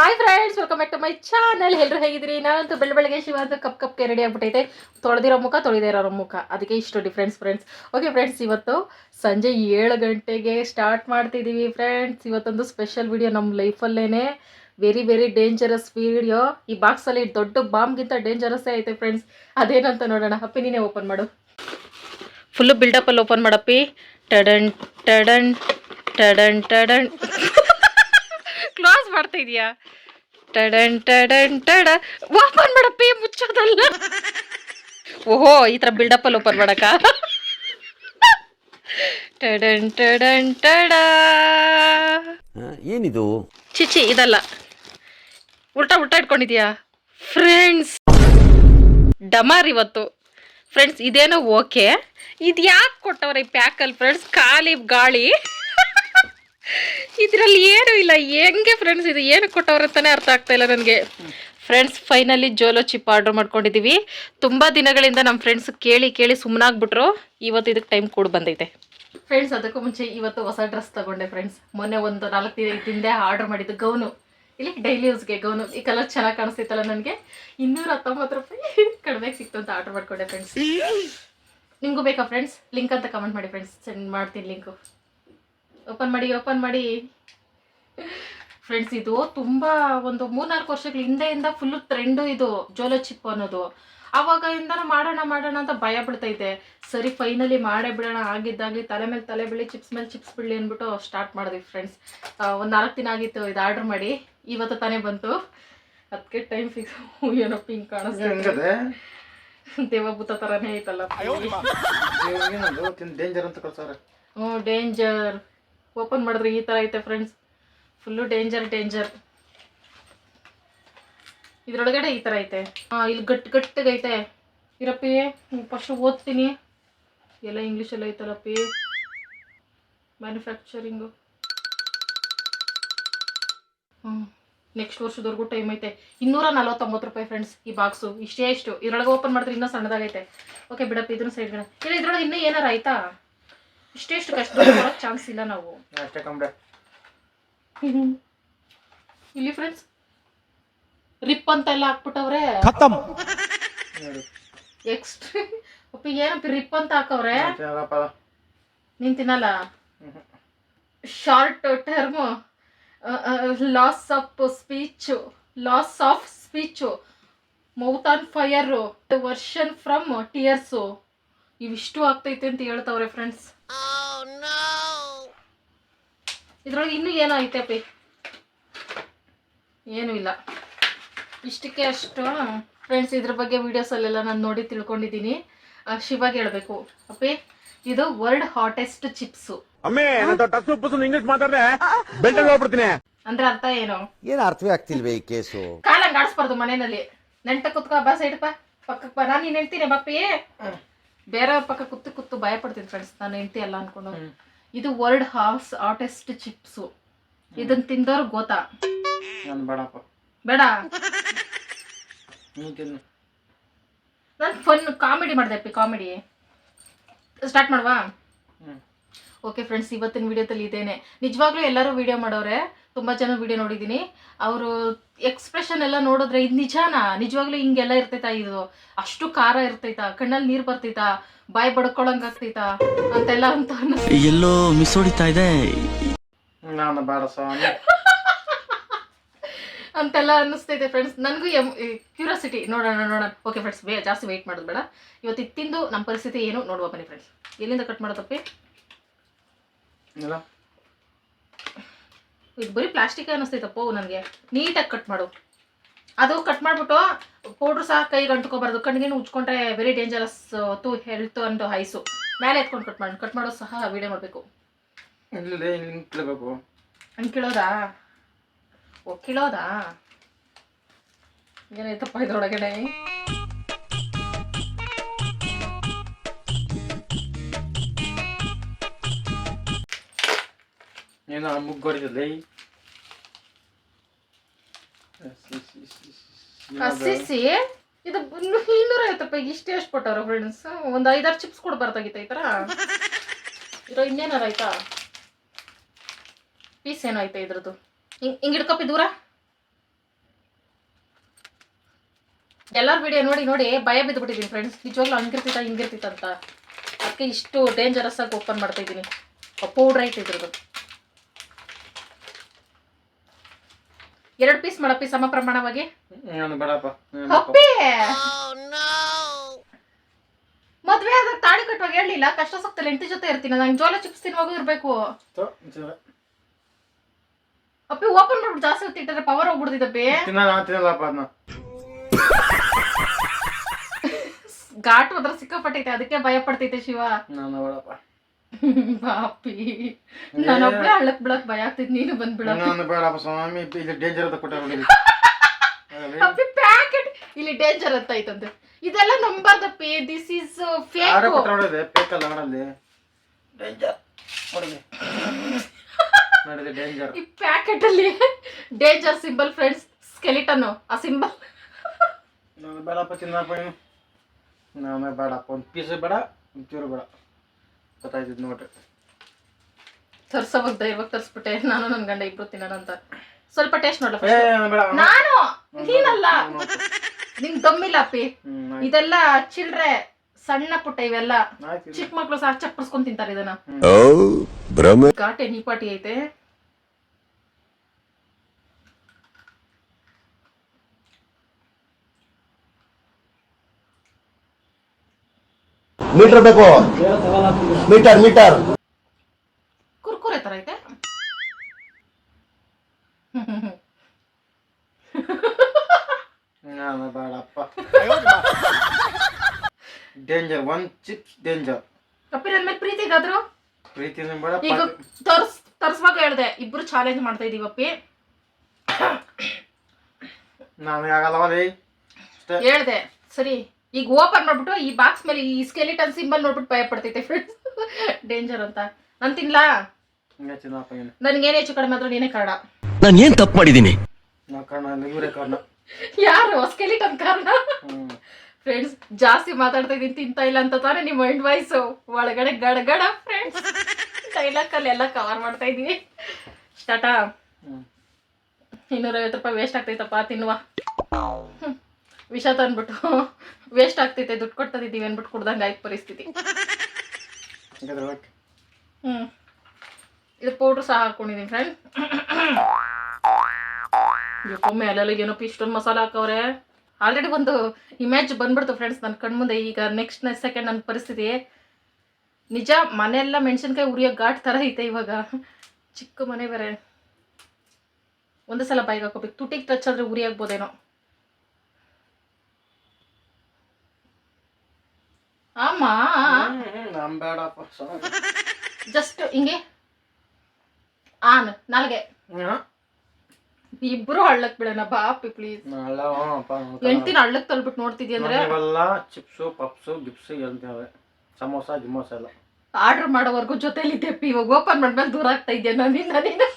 Hi friends welcome back to my channel ಎಲ್ಲರೂ ಹೇಗಿದ್ರಿ ನಾನಂತೂ ಬೆಳ ಬೆಳಗ್ಗೆ ಶಿವ ಅಂತ ಕಪ್ ಕಪ್ಗೆ ರೆಡಿ ಆಗ್ಬಿಟ್ಟೈತೆ. ತೊಳೆದಿರೋ ಮುಖ, ತೊಳೆದೇ ಇರೋ ಮುಖ. ಅದಕ್ಕೆ ಇಷ್ಟು ಡಿಫ್ರೆನ್ಸ್ ಫ್ರೆಂಡ್ಸ್ ಓಕೆ ಫ್ರೆಂಡ್ಸ್ ಇವತ್ತು ಸಂಜೆ ಏಳು ಗಂಟೆಗೆ ಸ್ಟಾರ್ಟ್ ಮಾಡ್ತಿದ್ದೀವಿ ಫ್ರೆಂಡ್ಸ್ ಇವತ್ತೊಂದು ಸ್ಪೆಷಲ್ ವಿಡಿಯೋ ನಮ್ಮ ಲೈಫಲ್ಲೇ ವೆರಿ ವೆರಿ ಡೇಂಜರಸ್ ವಿಡಿಯೋ ಈ ಬಾಕ್ಸಲ್ಲಿ ದೊಡ್ಡ ಬಾಂಬ್ಗಿಂತ ಡೇಂಜರಸ್ಸೇ ಐತೆ ಫ್ರೆಂಡ್ಸ್ ಅದೇನಂತ ನೋಡೋಣ. ಅಪ್ಪಿ, ನೀನೇ ಓಪನ್ ಮಾಡು. ಫುಲ್ಲು ಬಿಲ್ಡಪ್ಪಲ್ಲಿ ಓಪನ್ ಮಾಡಪ್ಪಿ ಟಡನ್ ಟಡನ್ ಟಡನ್ ಟಡನ್. ಕ್ಲೋಸ್ ಮಾಡ್ತಾ ಇದೀಯಾ ಟಡನ್ ಟಡನ್ ಟಡ. ಓಪನ್ ಮಾಡಪ್ಪ ಮುಚ್ಚೋದಲ್ಲ. ಓಹೋ ಈ ಥರ ಬಿಲ್ಡಪ್ಪಲ್ಲಿ ಓಪನ್ ಮಾಡಕ ಟಡನ್ ಟಡನ್ ಟಡ. ಏನಿದು? ಚಿಚಿ ಇದಲ್ಲ. ಉಲ್ಟಾ ಉಲ್ಟಾ ಇಟ್ಕೊಂಡಿದ್ಯಾ? ಫ್ರೆಂಡ್ಸ್ ಡಮಾರ್ ಇವತ್ತು. ಫ್ರೆಂಡ್ಸ್ ಇದೇನೋ ಓಕೆ. ಇದು ಯಾಕೆ ಕೊಟ್ಟವ್ರೆ ಈ ಪ್ಯಾಕಲ್ಲಿ ಫ್ರೆಂಡ್ಸ್ ಖಾಲಿ ಗಾಳಿ. ಇದರಲ್ಲಿ ಏನು ಇಲ್ಲ. ಹೆಂಗೆ ಫ್ರೆಂಡ್ಸ್ ಇದು? ಏನು ಕೊಟ್ಟವ್ರ ಅಂತಾನೆ ಅರ್ಥ ಆಗ್ತಾ ಇಲ್ಲ ನನಗೆ. Friends finally Jolo chip order ಮಾಡ್ಕೊಂಡಿದ್ದೀವಿ ತುಂಬ ದಿನಗಳಿಂದ ನಮ್ಮ ಫ್ರೆಂಡ್ಸ್ ಕೇಳಿ ಕೇಳಿ ಸುಮ್ಮನಾಗ್ಬಿಟ್ರು ಇವತ್ತು ಇದಕ್ಕೆ ಟೈಮ್ ಕೂಡ ಬಂದೈತೆ. ಫ್ರೆಂಡ್ಸ್ ಅದಕ್ಕೂ ಮುಂಚೆ ಇವತ್ತು ಹೊಸ ಡ್ರೆಸ್ ತಗೊಂಡೆ ಫ್ರೆಂಡ್ಸ್ ಮೊನ್ನೆ ಒಂದು ನಾಲ್ಕು ದಿನ ಹಿಂದೆ ಆರ್ಡರ್ ಮಾಡಿದ್ದು ಗೌನು. ಇಲ್ಲಿ ಡೈಲಿ ಯೂಸ್ಗೆ ಗೌನು. ಈ ಕಲರ್ ಚೆನ್ನಾಗಿ ಕಾಣಿಸ್ತಿತ್ತಲ್ಲ ನನಗೆ. ಇನ್ನೂರ ಹತ್ತೊಂಬತ್ತು ರೂಪಾಯಿ ಕಡಿಮೆ ಸಿಕ್ತು ಅಂತ ಆರ್ಡರ್ ಮಾಡ್ಕೊಂಡೆ ಫ್ರೆಂಡ್ಸ್ ನಿಮಗೂ ಬೇಕಾ ಫ್ರೆಂಡ್ಸ್ ಲಿಂಕ್ ಅಂತ ಕಮೆಂಟ್ ಮಾಡಿ ಫ್ರೆಂಡ್ಸ್ ಸೆಂಡ್ ಮಾಡ್ತೀನಿ ಲಿಂಕು ಓಪನ್ ಮಾಡಿ ಓಪನ್ ಮಾಡಿ. ಫ್ರೆಂಡ್ಸ್ ಇದು ತುಂಬ ಒಂದು ಮೂರ್ನಾಲ್ಕು ವರ್ಷಗಳ ಹಿಂದೆಯಿಂದ ಫುಲ್ಲು ಟ್ರೆಂಡು ಇದು ಜೋಲೋ ಚಿಪ್ ಅನ್ನೋದು. ಅವಾಗಿಂದ ಮಾಡೋಣ ಮಾಡೋಣ ಅಂತ ಭಯ ಬಿಡ್ತೈತೆ ಸರಿ ಫೈನಲಿ ಮಾಡೇ ಬಿಡೋಣ ಆಗಿದ್ದಾಗಲಿ ತಲೆ ಮೇಲೆ ತಲೆ ಬಿಳಿ ಚಿಪ್ಸ್ ಮೇಲೆ ಚಿಪ್ಸ್ ಬಿಡಲಿ ಅಂದ್ಬಿಟ್ಟು ಸ್ಟಾರ್ಟ್ ಮಾಡಿದ್ವಿ ಫ್ರೆಂಡ್ಸ್ ಒಂದು ನಾಲ್ಕು ದಿನ ಆಗಿತ್ತು ಇದು ಆರ್ಡರ್ ಮಾಡಿ. ಇವತ್ತು ತಾನೇ ಬಂತು. ಅದಕ್ಕೆ ಟೈಮ್ ಫಿಕ್ಸ್ ಏನೋ ಪಿಂಕ್ ಕಾಣಿಸ್ತದೆ. ದೇವಭೂತ ಥರನೇ ಐತಲ್ಲ. ಡೇಂಜರ್ ಅಂತ ಹ್ಞೂ ಡೇಂಜರ್ ಓಪನ್ ಮಾಡಿದ್ರೆ ಈ ಥರ ಐತೆ ಫ್ರೆಂಡ್ಸ್ ಫುಲ್ಲು ಡೇಂಜರ್ ಡೇಂಜರ್ ಇದ್ರೊಳಗಡೆ ಈ ಥರ ಐತೆ. ಹಾಂ, ಇಲ್ಲಿ ಗಟ್ಟಿ ಗಟ್ಟಿಗೈತೆ ಇರಪ್ಪಿ ಫಸ್ಟ್ ಓದ್ತೀನಿ. ಎಲ್ಲ ಇಂಗ್ಲೀಷಲ್ಲಿ ಐತಲ್ಲಪ್ಪಿ. ಮ್ಯಾನುಫ್ಯಾಕ್ಚರಿಂಗು ಹ್ಞೂ ನೆಕ್ಸ್ಟ್ ವರ್ಷದವರೆಗೂ ಟೈಮ್ ಐತೆ. ಇನ್ನೂರ ನಲ್ವತ್ತೊಂಬತ್ತು ರೂಪಾಯಿ ಫ್ರೆಂಡ್ಸ್ ಈ ಬಾಕ್ಸು ಇಷ್ಟೇ ಇಷ್ಟು. ಇದ್ರೊಳಗೆ ಓಪನ್ ಮಾಡಿದ್ರೆ ಇನ್ನೂ ಸಣ್ಣದಾಗೈತೆ. ಓಕೆ ಬಿಡಪ್ಪ, ಇದನ್ನ ಸೈಡ್ಗಡೆ ಇಲ್ಲ, ಇದ್ರೊಳಗೆ ಇನ್ನೂ ಏನಾರು ಆಯ್ತಾ? ಇಷ್ಟೇ ಇಷ್ಟು ಕಷ್ಟ ಚಾನ್ಸ್ ಇಲ್ಲ ನಾವು. ಅಷ್ಟೇ ಕಂಬ್ರೆ. ಇಲ್ಲಿ ಫ್ರೆಂಡ್ಸ್ ರಿಪ್ ಅಂತ ಎಲ್ಲ ಹಾಕ್ಬಿಟ್ಟವ್ರೆ. ಖತಮ್. ಅಪ್ಪ ಏನಪ್ಪ ರಿಪ್ ಅಂತ ಹಾಕವ್ರೆ? ನೀನ್ ತಿನ್ನಲ್ಲ? Short term loss of speech loss of speech mouth on fire version from tears ಇವಿಷ್ಟು ಆಗ್ತೈತೆ ಅಂತ ಹೇಳ್ತಾವ್ರೆ ಫ್ರೆಂಡ್ಸ್ ಇದ್ರೊಳಗೆ ಇನ್ನೂ ಏನೋ ಐತೆ ಅಪ್ಪಿ. ಏನೂ ಇಲ್ಲ. ಇಷ್ಟಕ್ಕೆ ಅಷ್ಟು. ಫ್ರೆಂಡ್ಸ್ ಇದ್ರ ಬಗ್ಗೆ ವೀಡಿಯೋಸಲ್ಲೆಲ್ಲ ನಾನು ನೋಡಿ ತಿಳ್ಕೊಂಡಿದ್ದೀನಿ. ಶಿವಾಗ ಹೇಳ್ಬೇಕು. ಅಪ್ಪಿ ಇದು ವರ್ಲ್ಡ್ ಹಾಟೆಸ್ಟ್ ಚಿಪ್ಸು ಅಂದ್ರೆ ಅರ್ಥ ಏನು? ಏನು ಅರ್ಥವೇ ಆಗ್ತಿಲ್ವೇ ಈ ಕೇಸು ಕಾಲಂಗ್ ಆಡಿಸ್ಬಾರ್ದು ಮನೆಯಲ್ಲಿ. ನೆಂಟ ಕುತ್ಕೋ ಬಾ ಸೈಡ್ ಪಕ್ಕಕ್ಕೆ ಬಾ. ನಾನು ನೀನು ಹೇಳ್ತೀನಿ ಬಪ್ಪಿ ಬೇರೆಯವ್ರ ಪಕ್ಕ ಕುತ್ತು ಕುತ್ತು ಭಯ ಪಡ್ತೀನಿ ಫ್ರೆಂಡ್ಸ್ ನಾನು ಹೆಂಡತಿ ಅಲ್ಲ ಅನ್ಕೊಂಡು. ಇದು ವರ್ಲ್ಡ್ ಹಾಸ್ ಆಟೆಸ್ಟ್ ಚಿಪ್ಸು ಇದನ್ನ ತಿಂದವ್ರು ಗೊತ್ತಾ? ನಾನು ಬೇಡಪ್ಪ. ಬೇಡ. ನಾನು ಫನ್ ಕಾಮಿಡಿ ಮಾಡಿದೆ ಅಪ್ಪಿ ಕಾಮಿಡಿ ಸ್ಟಾರ್ಟ್ ಮಾಡುವಾ? ಓಕೆ ಫ್ರೆಂಡ್ಸ್ ಇವತ್ತಿನ ವಿಡಿಯೋದಲ್ಲಿ ಇದೇನೆ. ನಿಜವಾಗ್ಲೂ ಎಲ್ಲರೂ ವಿಡಿಯೋ ಮಾಡೋರೆ. ತುಂಬ ಜನ ವಿಡಿಯೋ ನೋಡಿದ್ದೀನಿ. ಅವರು ಎಕ್ಸ್ಪ್ರೆಷನ್ ಎಲ್ಲ ನೋಡಿದ್ರೆ ಇದು ನಿಜಾನಾ? ನಿಜವಾಗ್ಲೂ ಹಿಂಗೆಲ್ಲ ಇರ್ತೈತಾ ಇದು? ಅಷ್ಟು ಖಾರ ಇರ್ತೈತಾ? ಕಣ್ಣಲ್ಲಿ ನೀರು ಬರ್ತೈತಾ ಬಾಯಿ ಬಡ್ಕೊಳಂಗ್ ಆಗ್ತೈತಾ ಅಂತೆಲ್ಲ ಅಂತ. ಎಲ್ಲೋ ಮಿಸ್ ಹೊಡಿತಾ ಇದೆ. ನಾನು ಬೇಡ ಸ್ವಾಮಿ. ಅಂತೆಲ್ಲ ಅನ್ನಿಸ್ತೈತೆ ಫ್ರೆಂಡ್ಸ್ ನನಗೂ ಎಂ ಕ್ಯೂರಿಯಾಸಿಟಿ ನೋಡೋಣ ನೋಡೋಣ. ಓಕೆ ಫ್ರೆಂಡ್ಸ್ ಬೇ ಜಾಸ್ತಿ ವೆಯ್ಟ್ ಮಾಡೋದು ಬೇಡ. ಇವತ್ತು ಇತ್ತಿಂದು ನಮ್ಮ ಪರಿಸ್ಥಿತಿ ಏನು? ನೋಡುವ ಬನ್ನಿ ಫ್ರೆಂಡ್ಸ್ ಎಲ್ಲಿಂದ ಕಟ್ ಮಾಡೋದಪ್ಪಿ? ಇಲ್ಲ. ಇದು ಬರೀ ಪ್ಲಾಸ್ಟಿಕ್ ಅನ್ನಿಸ್ತೈತಪ್ಪ ನನಗೆ. ನೀಟಾಗಿ ಕಟ್ ಮಾಡು. ಅದು ಕಟ್ ಮಾಡಿಬಿಟ್ಟು ಪೌಡ್ರ್ ಸಹ ಕೈಗೆ ಅಂಟ್ಕೋಬಾರ್ದು. ಕಣ್ಣಿಗೆ ಉಚ್ಕೊಂಡ್ರೆ very dangerous to health and eyes ಮೇಲೆ ಎತ್ಕೊಂಡು ಕಟ್ ಮಾಡಿ. ಕಟ್ ಮಾಡೋದು ಸಹ ವೀಡಿಯೋ ಮಾಡಬೇಕು ಹಂಗೆ ಕೀಳೋದಾ? ಓ ಕೀಳೋದಾ? ಏನೈತಪ್ಪ ಇದ್ರೊಳಗಡೆ ಏನೋ ಮುಗ್ಗೋರಿದಲ್ಲಿ ಸಿಸಿ ಇದು ಇನ್ನೂರ ಐವತ್ತಪ್ಪ ಇಷ್ಟೇ ಎಷ್ಟು ಕೊಟ್ಟಾರ ಫ್ರೆಂಡ್ಸ್ ಒಂದು ಐದಾರು ಚಿಪ್ಸ್ ಕೊಡ್ ಬರ್ತಾಗಿತ್ತ ಈ ಥರ ಇರೋ ಇನ್ನೇನಾರ ಆಯ್ತಾ? ಪೀಸ್ ಏನೋ ಐತೆ ಇದ್ರದ್ದು? ಹಿಂಗೆ ಹಿಂಗೆ ಹಿಡ್ಕಪ್ಪಿ ದೂರ. ಎಲ್ಲರ ವಿಡಿಯೋ ನೋಡಿ ನೋಡಿ ಭಯ ಬಿದ್ದುಬಿಟ್ಟಿದ್ದೀನಿ ಫ್ರೆಂಡ್ಸ್ ನಿಜವಾಗ್ಲೂ ಹಂಗಿರ್ತಿತ್ತ ಹಿಂಗಿರ್ತಿತ್ತ ಅಂತ. ಅದಕ್ಕೆ ಇಷ್ಟು ಡೇಂಜರಸ್ ಆಗಿ ಓಪನ್ ಮಾಡ್ತಾ ಇದ್ದೀನಿ. ಪೌಡ್ರ್ ಐತೆ ಇದ್ರದ್ದು. ಎರಡು ಪೀಸ್ ಮಾಡಪ್ಪಿ ಸಮ ಪ್ರಮಾಣವಾಗಿ? ಅಪ್ಪಿ ಮದ್ವೆ ಆದ್ರೆ ತಾಳಿ ಕಟ್ಟುವಾಗ ಹೇಳಿಲ್ಲ ಕಷ್ಟ ಸಕ್ತಲ್ಲ ಹೆಂಡತಿ ಜೊತೆ ಇರ್ತೀನಿ ನಂಗೆ ಜೋಲ ಚಿಪ್ಸ್ ತಿನ್ನುವಾಗ ಇರ್ಬೇಕು. ಅಪ್ಪಿ ಓಪನ್ ಮಾಡ್ಬಿಟ್ಟು ಜಾಸ್ತಿ ಹೊತ್ತಿಟ್ಟರೆ ಪವರ್ ಹೋಗ್ಬಿಡ್ತಿದ್ದಪ್ಪಿ ಘಾಟ್ ಹೋದ್ರೆ ಸಿಕ್ಕಾಪಟ್ಟೈತೆ ಅದಕ್ಕೆ ಭಯ ಪಡ್ತೈತೆ ಶಿವ. ನಾನು ಬಾಪಿ. ನಾನೊಬ್ಳೆ ಹಳ್ಳಕ್ ಬಿಡಕ್ ಭಯ ಆಗ್ತೈತಿ ನೀನು ಬಂದ್ಬಿಡ ನಾನು ಬೇಡಪ್ಪ ಸ್ವಾಮಿ ಇಲ್ಲಿ ಡೇಂಜರ್ ಅಂತ ಕೊಟ್ಟ ಪಾಪಿ ಅಪ್ಪಿ ಪ್ಯಾಕೆಟ್ ಇಲ್ಲಿ ಡೇಂಜರ್ ಅಂತ ಐತಂತೆ. ಇದೆಲ್ಲ ನಂಬಾರ್ದಪ್ಪಿ ದಿಸ್ ಇಸ್ ಫೇಕ್ ಕೊಟ್ಟ ನೋಡಿದೆ ಅಲ್ಲ ನೋಡಲ್ಲಿ. ಡೇಂಜರ್ ನೋಡಿ ನೋಡಿದೆ ಡೇಂಜರ್ ಈ ಪ್ಯಾಕೆಟ್ ಅಲ್ಲಿ ಡೇಂಜರ್ ಸಿಂಬಲ್ ಫ್ರೆಂಡ್ಸ್ ಸ್ಕೆಲಿಟನ್ ಆ ಸಿಂಬಲ್ ನಾನು ಬೇಡಪ್ಪ ತಿನ್ನಪ್ಪ ನಾನು. ಬೇಡಪ್ಪ ಒಂದು ಪೀಸ್ ಬೇಡ ಒಂಚೂರು ಬೇಡ. ಗೊತ್ತಾಯ್ತಿದ್ ನೋಡ್ರಿ. ತರ್ಸೋವಾಗ ಧೈರ್ಯವಾಗಿ ತರ್ಸ್ಬಿಟ್ಟೆ. ನಾನು ನನ್ ಗಂಡ ಇಬ್ರು ತಿನ್ನೋಣಂತ ಸ್ವಲ್ಪ ಟೇಸ್ಟ್ ನೋಡ್ಲ ನಾನು? ನೀನಲ್ಲ? ನಿಂಗ್ ದಮ್ಮಿಲ್ಲ ಅಪ್ಪಿ ಇದೆಲ್ಲ ಚಿಲ್ರೆ ಸಣ್ಣ ಪುಟ್ಟ ಇವೆಲ್ಲ. ಚಿಕ್ಕ ಮಕ್ಳು ಸಹ ಚಪ್ಪರ್ಸ್ಕೊಂಡ್ ತಿಂತಾರೆ ಇದನ್ನ. ಭ್ರಮೆ. ಘಾಟೆ ನೀಪಾಟಿ ಐತೆ. ಮೀಟರ್ ಬೇಕು? Metre metre. ಕುರ್ಕುರೆ ತರ ಐತೆ. ಬೇಡಪ್ಪ danger one chips danger Kapil ಅಂದ್ಮೇಲೆ ಪ್ರೀತಿ ಪ್ರೀತಿಗಾದ್ರು ಪ್ರೀತಿ ಬೇಡ ಈಗ ತರ್ಸ್ ತರ್ಸ್ವಾಗ ಹೇಳ್ದೆ ಇಬ್ರು ಚಾಲೆಂಜ್ ಮಾಡ್ತಾ ಇದೀವಿ ಅಪ್ಪಿ. ನಾನು ಆಗಲ್ಲವ ಲೇ ಹೇಳ್ದೆ ಸರಿ. ಈಗ ಓಪನ್ ಮಾಡ್ಬಿಟ್ಟು ಈ ಬಾಕ್ಸ್ ಮೇಲೆ ಈ ಸ್ಕೆಲಿಟನ್ ಸಿಂಬಲ್ ನೋಡ್ಬಿಟ್ಟು ಭಯ ಪಡ್ತೈತೆ ಫ್ರೆಂಡ್ಸ್ ಡೇಂಜರ್ ಅಂತ. ನಾನು ತಿನ್ಲಾ? ನನ್ಗೇನು ಹೆಚ್ಚು ಕಡಿಮೆ ಆದ್ರೂ ನೀನೇ ಕಾರಣ. ನಾನು ಏನ್ ತಪ್ಪು ಮಾಡಿದ್ದೀನಿ? ಯಾರು? ಸ್ಕೆಲಿಟನ್ ಕಾರಣ? ಫ್ರೆಂಡ್ಸ್ ಜಾಸ್ತಿ ಮಾತಾಡ್ತಾ ಇದೀನಿ ತಿಂತ ಇಲ್ಲ ಅಂತ ತಾನೇ ನಿಮ್ಮ ಮೈಂಡ್ ವಾಯ್ಸ್ ಒಳಗಡೆ ಗಡಗಡ ಫ್ರೆಂಡ್ಸ್ ಡೈಲಾಗ್ ಅಲ್ಲಿ ಎಲ್ಲ ಕವರ್ ಮಾಡ್ತಾ ಇದೀವಿ ಟಾಟಾ ಇನ್ನೂರೈವತ್ತು ರೂಪಾಯಿ ವೇಸ್ಟ್ ಆಗ್ತೈತಪ್ಪ ತಿನ್ನುವ. ವಿಷ ತಂದ್ಬಿಟ್ಟು ವೇಸ್ಟ್ ಆಗ್ತೈತೆ ದುಡ್ಡು ಕೊಡ್ತದಿದ್ದೀವಿ ಅಂದ್ಬಿಟ್ಟು ಕುಡ್ದಂಗೆ ಆಯ್ತು ಪರಿಸ್ಥಿತಿ. ಹ್ಞೂ ಇದು ಪೌಡ್ರ್ ಸಹ ಹಾಕೊಂಡಿದ್ದೀನಿ ಫ್ರೆಂಡ್ ಒಮ್ಮೆ ಅಲ್ಲೆಲ್ಲ ಏನೋ ಇಷ್ಟೊಂದು ಮಸಾಲ ಹಾಕವ್ರೆ. ಆಲ್ರೆಡಿ ಒಂದು ಇಮೇಜ್ ಬಂದ್ಬಿಡ್ತು ಫ್ರೆಂಡ್ಸ್ ನನ್ನ ಕಣ್ಮುಂದೆ. ಈಗ ನೆಕ್ಸ್ಟ್ ನೆಕ್ಸ್ಟ್ ಸೆಕೆಂಡ್ ನನ್ನ ಪರಿಸ್ಥಿತಿ. ನಿಜ ಮನೆಯೆಲ್ಲ ಮೆಣಸಿನ್ಕಾಯಿ ಉರಿಯೋ ಘಾಟ್ ಥರ ಐತೆ ಇವಾಗ. ಚಿಕ್ಕ ಮನೆ ಬೇರೆ. ಒಂದೇ ಸಲ ಬೈಗೆ ಹಾಕೋಬೇಕು ತುಟಿಗೆ ಟಚ್ ಆದ್ರೆ ಉರಿ ಆಗ್ಬೋದೇನೋ. ನಾನು ಬೇಡಪ್ಪ ಜಸ್ಟ್ ಹಿಂಗೆ ಆನ್ ನಾಲ್ಗೆ ಇಬ್ರು ಹಳ್ಳಕ್ ಬಿಡೋಣ ಬಾಪಿ ಪ್ಲೀಸ್ ಎಂಟಿನ ಹಳ್ಳಕ್ ತಳ್ಬಿಟ್ಟು ನೋಡ್ತಿದ್ಯ ಅಂದ್ರೆ? ಇವೆಲ್ಲ ಚಿಪ್ಸು ಪಪ್ಸು ಗಿಪ್ಸು ಹೇಳ್ತೇವೆ. ಸಮೋಸ ಗಿಮೋಸ ಎಲ್ಲ. ಆರ್ಡರ್ ಮಾಡೋವರೆಗೂ ಜೊತೆಲಿ ತೆಪ್ಪಿ ಇವಾಗ ಓಪನ್ ಮಾಡ್ಮೇಲೆ ದೂರ ಆಗ್ತಾ ಇದೆಯಾ ನನ್ನಿಂದ ನೀನು?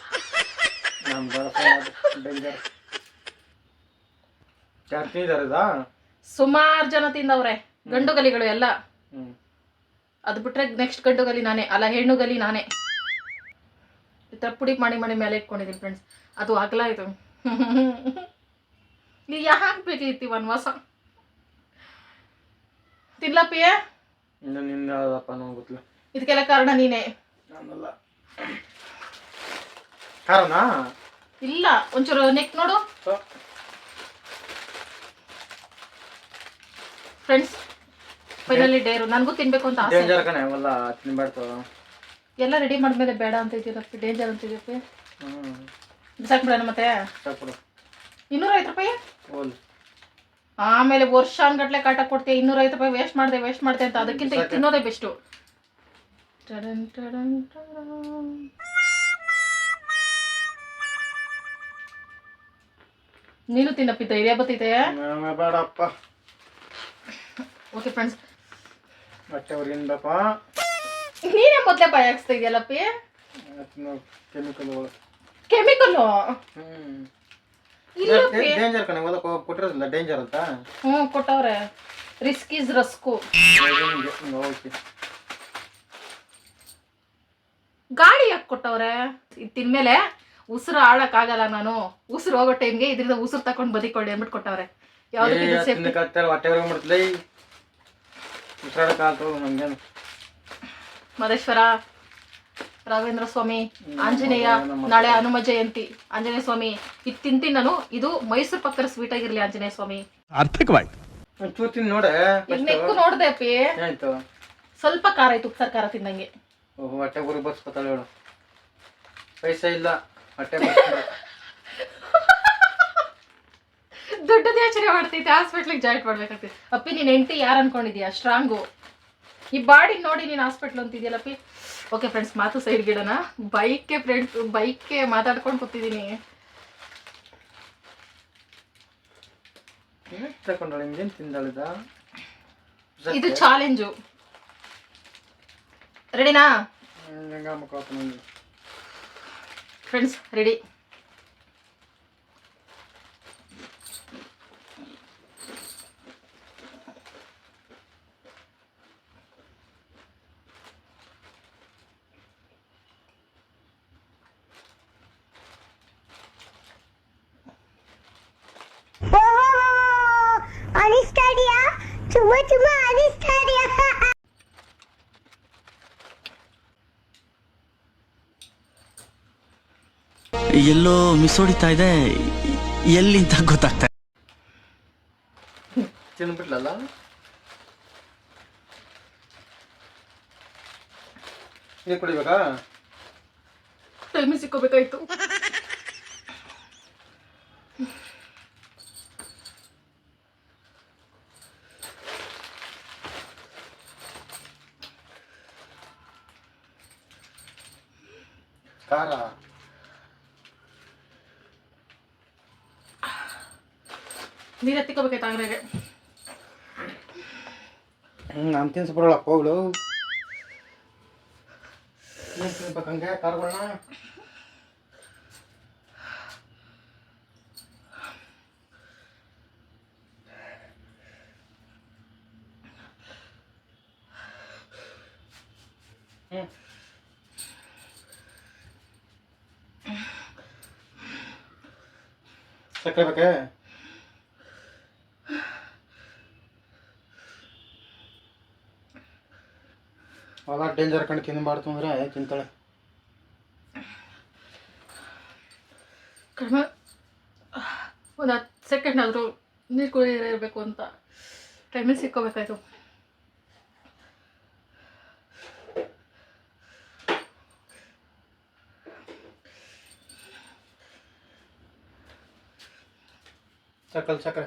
ಸುಮಾರು ಜನ ತಿಂದವ್ರೆ ಗಂಡು ಗಲಿಗಳು ಎಲ್ಲ. ಅದು ಬಿಟ್ರೆ ನೆಕ್ಸ್ಟ್ ಗಂಡು ಗಲಿ ನಾನೇ. ಅಲ್ಲ ಹೆಣ್ಣು ಗಲಿ ನಾನೇ. ಈ ಥರ ಪುಡಿ ಮಾಡಿ ಮಾಡಿ ಮೇಲೆ ಇಟ್ಕೊಂಡಿದ್ದೀನಿ ಫ್ರೆಂಡ್ಸ್ ಅದು ಅಗಲ ಇದು. ನೀ ಯಾಕೆ ಬೇಕಿತ್ತು ವನವಾಸ? ತಿನ್ಲಪ್ಪಿಯ ಇದಕ್ಕೆಲ್ಲ ಕಾರಣ ನೀನೇ. ಕಾರಣ? ಇಲ್ಲ ಒಂಚೂರು ನೆಕ್ ನೋಡು. ಫ್ರೆಂಡ್ಸ್ ಫೈನಲಿ ಡೇರು ನನಗೂ ತಿನ್ಬೇಕು ಅಂತ ಆಸೆ. ಡೇಂಜರ್ ಕಣೆ ಅವೆಲ್ಲ ತಿನ್ಬಾರ್ದು. ಎಲ್ಲ ರೆಡಿ ಮಾಡಿದ್ಮೇಲೆ ಬೇಡ ಅಂತ ಇದೀರಪ್ಪಿ ಡೇಂಜರ್ ಅಂತ ಹ್ಮ್. ಹ್ಞೂ ಬಿಸಾಕ್ಬಿಡೋಣ ಮತ್ತೆ? ಸಾಕ್ಬಿಡು ಇನ್ನೂರೈವತ್ತು ರೂಪಾಯಿ? ಓಲ್ ಆಮೇಲೆ ವರ್ಷ ಅನ್ಗಟ್ಲೆ ಕಾಟ ಕೊಡ್ತೀಯ ಇನ್ನೂರೈವತ್ತು ರೂಪಾಯಿ ವೇಸ್ಟ್ ಮಾಡಿದೆ ವೇಸ್ಟ್ ಮಾಡಿದೆ ಅಂತ. ಅದಕ್ಕಿಂತ ಇದು ತಿನ್ನೋದೇ ಬೆಸ್ಟು ನೀನು ತಿನ್ನಪ್ಪಿ ಧೈರ್ಯ ಬತ್ತಿದೆ ಬೇಡಪ್ಪ. ಓಕೆ ಫ್ರೆಂಡ್ಸ್ ಹೊಟ್ಟೆ ಉರಿಯಿಂದಪ್ಪ ನೀನೇ ಮೊದಲೇ ಭಯ ಹಾಕ್ಸ್ತಾ ಇದೆಯಲ್ಲಪ್ಪಿ ಕೆಮಿಕಲ್ ಹ್ಞೂ ಡೇಂಜರ್ ಕಣೆ ಓದಕ್ಕೆ ಕೊಟ್ಟಿರೋದಿಲ್ಲ ಡೇಂಜರ್ ಅಂತ? ಹ್ಞೂ ಕೊಟ್ಟವ್ರೆ. ರಿಸ್ಕ್ ಇಸ್ ರಸ್ಕು ಓಕೆ ಗಾಡಿ ಯಾಕೆ ಕೊಟ್ಟವ್ರೆ? ಇದು ತಿನ್ಮೇಲೆ ಉಸಿರು ಆಡಕ್ಕಾಗಲ್ಲ ನಾನು. ಉಸಿರು ಹೋಗೋ ಟೈಮ್ಗೆ ಇದರಿಂದ ಉಸಿರು ತಗೊಂಡು ಬದಿಕೊಳ್ಳಿ ಅಂದ್ಬಿಟ್ಟು ಕೊಟ್ಟವ್ರೆ. ಯಾವ್ದಕ್ಕೆ ಮಹದೇಶ್ವರ ರಾಘವೇಂದ್ರ ಸ್ವಾಮಿ ಆಂಜನೇಯ ನಾಳೆ ಹನುಮ ಜಯಂತಿ. ಆಂಜನೇಯ ಸ್ವಾಮಿ ಇದು ತಿಂತೀನಿ ನಾನು. ಇದು ಮೈಸೂರು ಪಕ್ಕದ ಸ್ವೀಟ್ ಆಗಿರ್ಲಿ ಆಂಜನೇಯ ಸ್ವಾಮಿ. ಅರ್ಥಕವಾಯ್ತು ನೋಡೆ ನೆಕ್ಕು ನೋಡ್ದೆ ಅಪ್ಪಿ. ಸ್ವಲ್ಪ ಖಾರ ಆಯ್ತು ಉಪ್ಸಾರು ಖಾರ ತಿಂದಂಗೆ. ಓಹೋ ಹೊಟ್ಟೆ ಗುರು ಬರ್ಸ್ಕೊತಾಳೆ ಹೇಳು. ಪೈಸಾ ಇಲ್ಲ ಹೊಟ್ಟೆ ದೊಡ್ಡದ ಯೋಚನೆ ಮಾಡ್ತೈತೆ ಹಾಸ್ಪಿಟ್ಲಿಗೆ ಜಾಯಿಂಟ್ ಮಾಡ್ಬೇಕಾಗ್ತೈತೆ ಅಪ್ಪಿ ನೀನು ಹೆಂಡತಿ ಯಾರು ಅನ್ಕೊಂಡಿದ್ಯಾ? ಸ್ಟ್ರಾಂಗು ಈ ಬಾಡಿ ನೋಡಿ ನೀನು ಹಾಸ್ಪಿಟ್ಲ್ ಅಂತಿದ್ಯಲ್ಲಪ್ಪಿ ಓಕೆ ಫ್ರೆಂಡ್ಸ್ ಮಾತು ಸೈಡ್ ಗಿಡನ. ಬೈಕ್ಗೆ ಫ್ರೆಂಡ್ಸ್ ಬೈಕ್ಗೆ ಮಾತಾಡ್ಕೊಂಡು ಕೂತಿದ್ದೀನಿ. ಹಿಂಗೇನು ತಿಂದಾಳಿದ? ಇದು ಚಾಲೆಂಜು ರೆಡಿನಾ ಫ್ರೆಂಡ್ಸ್ ರೆಡಿ ಅನಿಸ್ತಾ ಇದೆಯಾ ತುಂಬಾ ತುಂಬಾ ಅನಿಸ್ತಾ ಇದೆಯಾ ಎಲ್ಲೋ ಮಿಸ್ ಹೊಡಿತಾ ಇದೆ. ಎಲ್ಲಿಂತ ಗೊತ್ತಾಗ್ತಾ ತಿನ್ಬಿಟ್ಲಲ್ಲ? ನೀರು ಕುಡಿಬೇಕಾ? ಟೈಮಿಗೆ ಸಿಕ್ಕೋಬೇಕಾಯ್ತು ಖಾರ ಆಗ್ರಾಗೆ ಹ್ಞೂ ನಾನು ತಿನ್ಸ್ಬಿಡೋಳಪ್ಪ ಅವಳು. ಏನು ತಿನ್ಬೇಕಂಗೆ ಹ್ಞೂ ಸಕ್ಕರೆ ಬೇಕೇ? ಅವಾಗ ಡೇಂಜರ್ ಕಂಡು ತಿನ್ನಬಾರ್ದು ಅಂದ್ರೆ ತಿಂತಾಳೆ ಕಡಿಮೆ ಒಂದು ಹತ್ತು ಸೆಕೆಂಡ್ ಆದರೂ ನೀರು ಕುಡಿಯೋ ಇರಬೇಕು ಅಂತ ಟೈಮಿಗೆ ಸಿಕ್ಕೋಬೇಕಾಯ್ತು. ಸಕ್ಕರೆ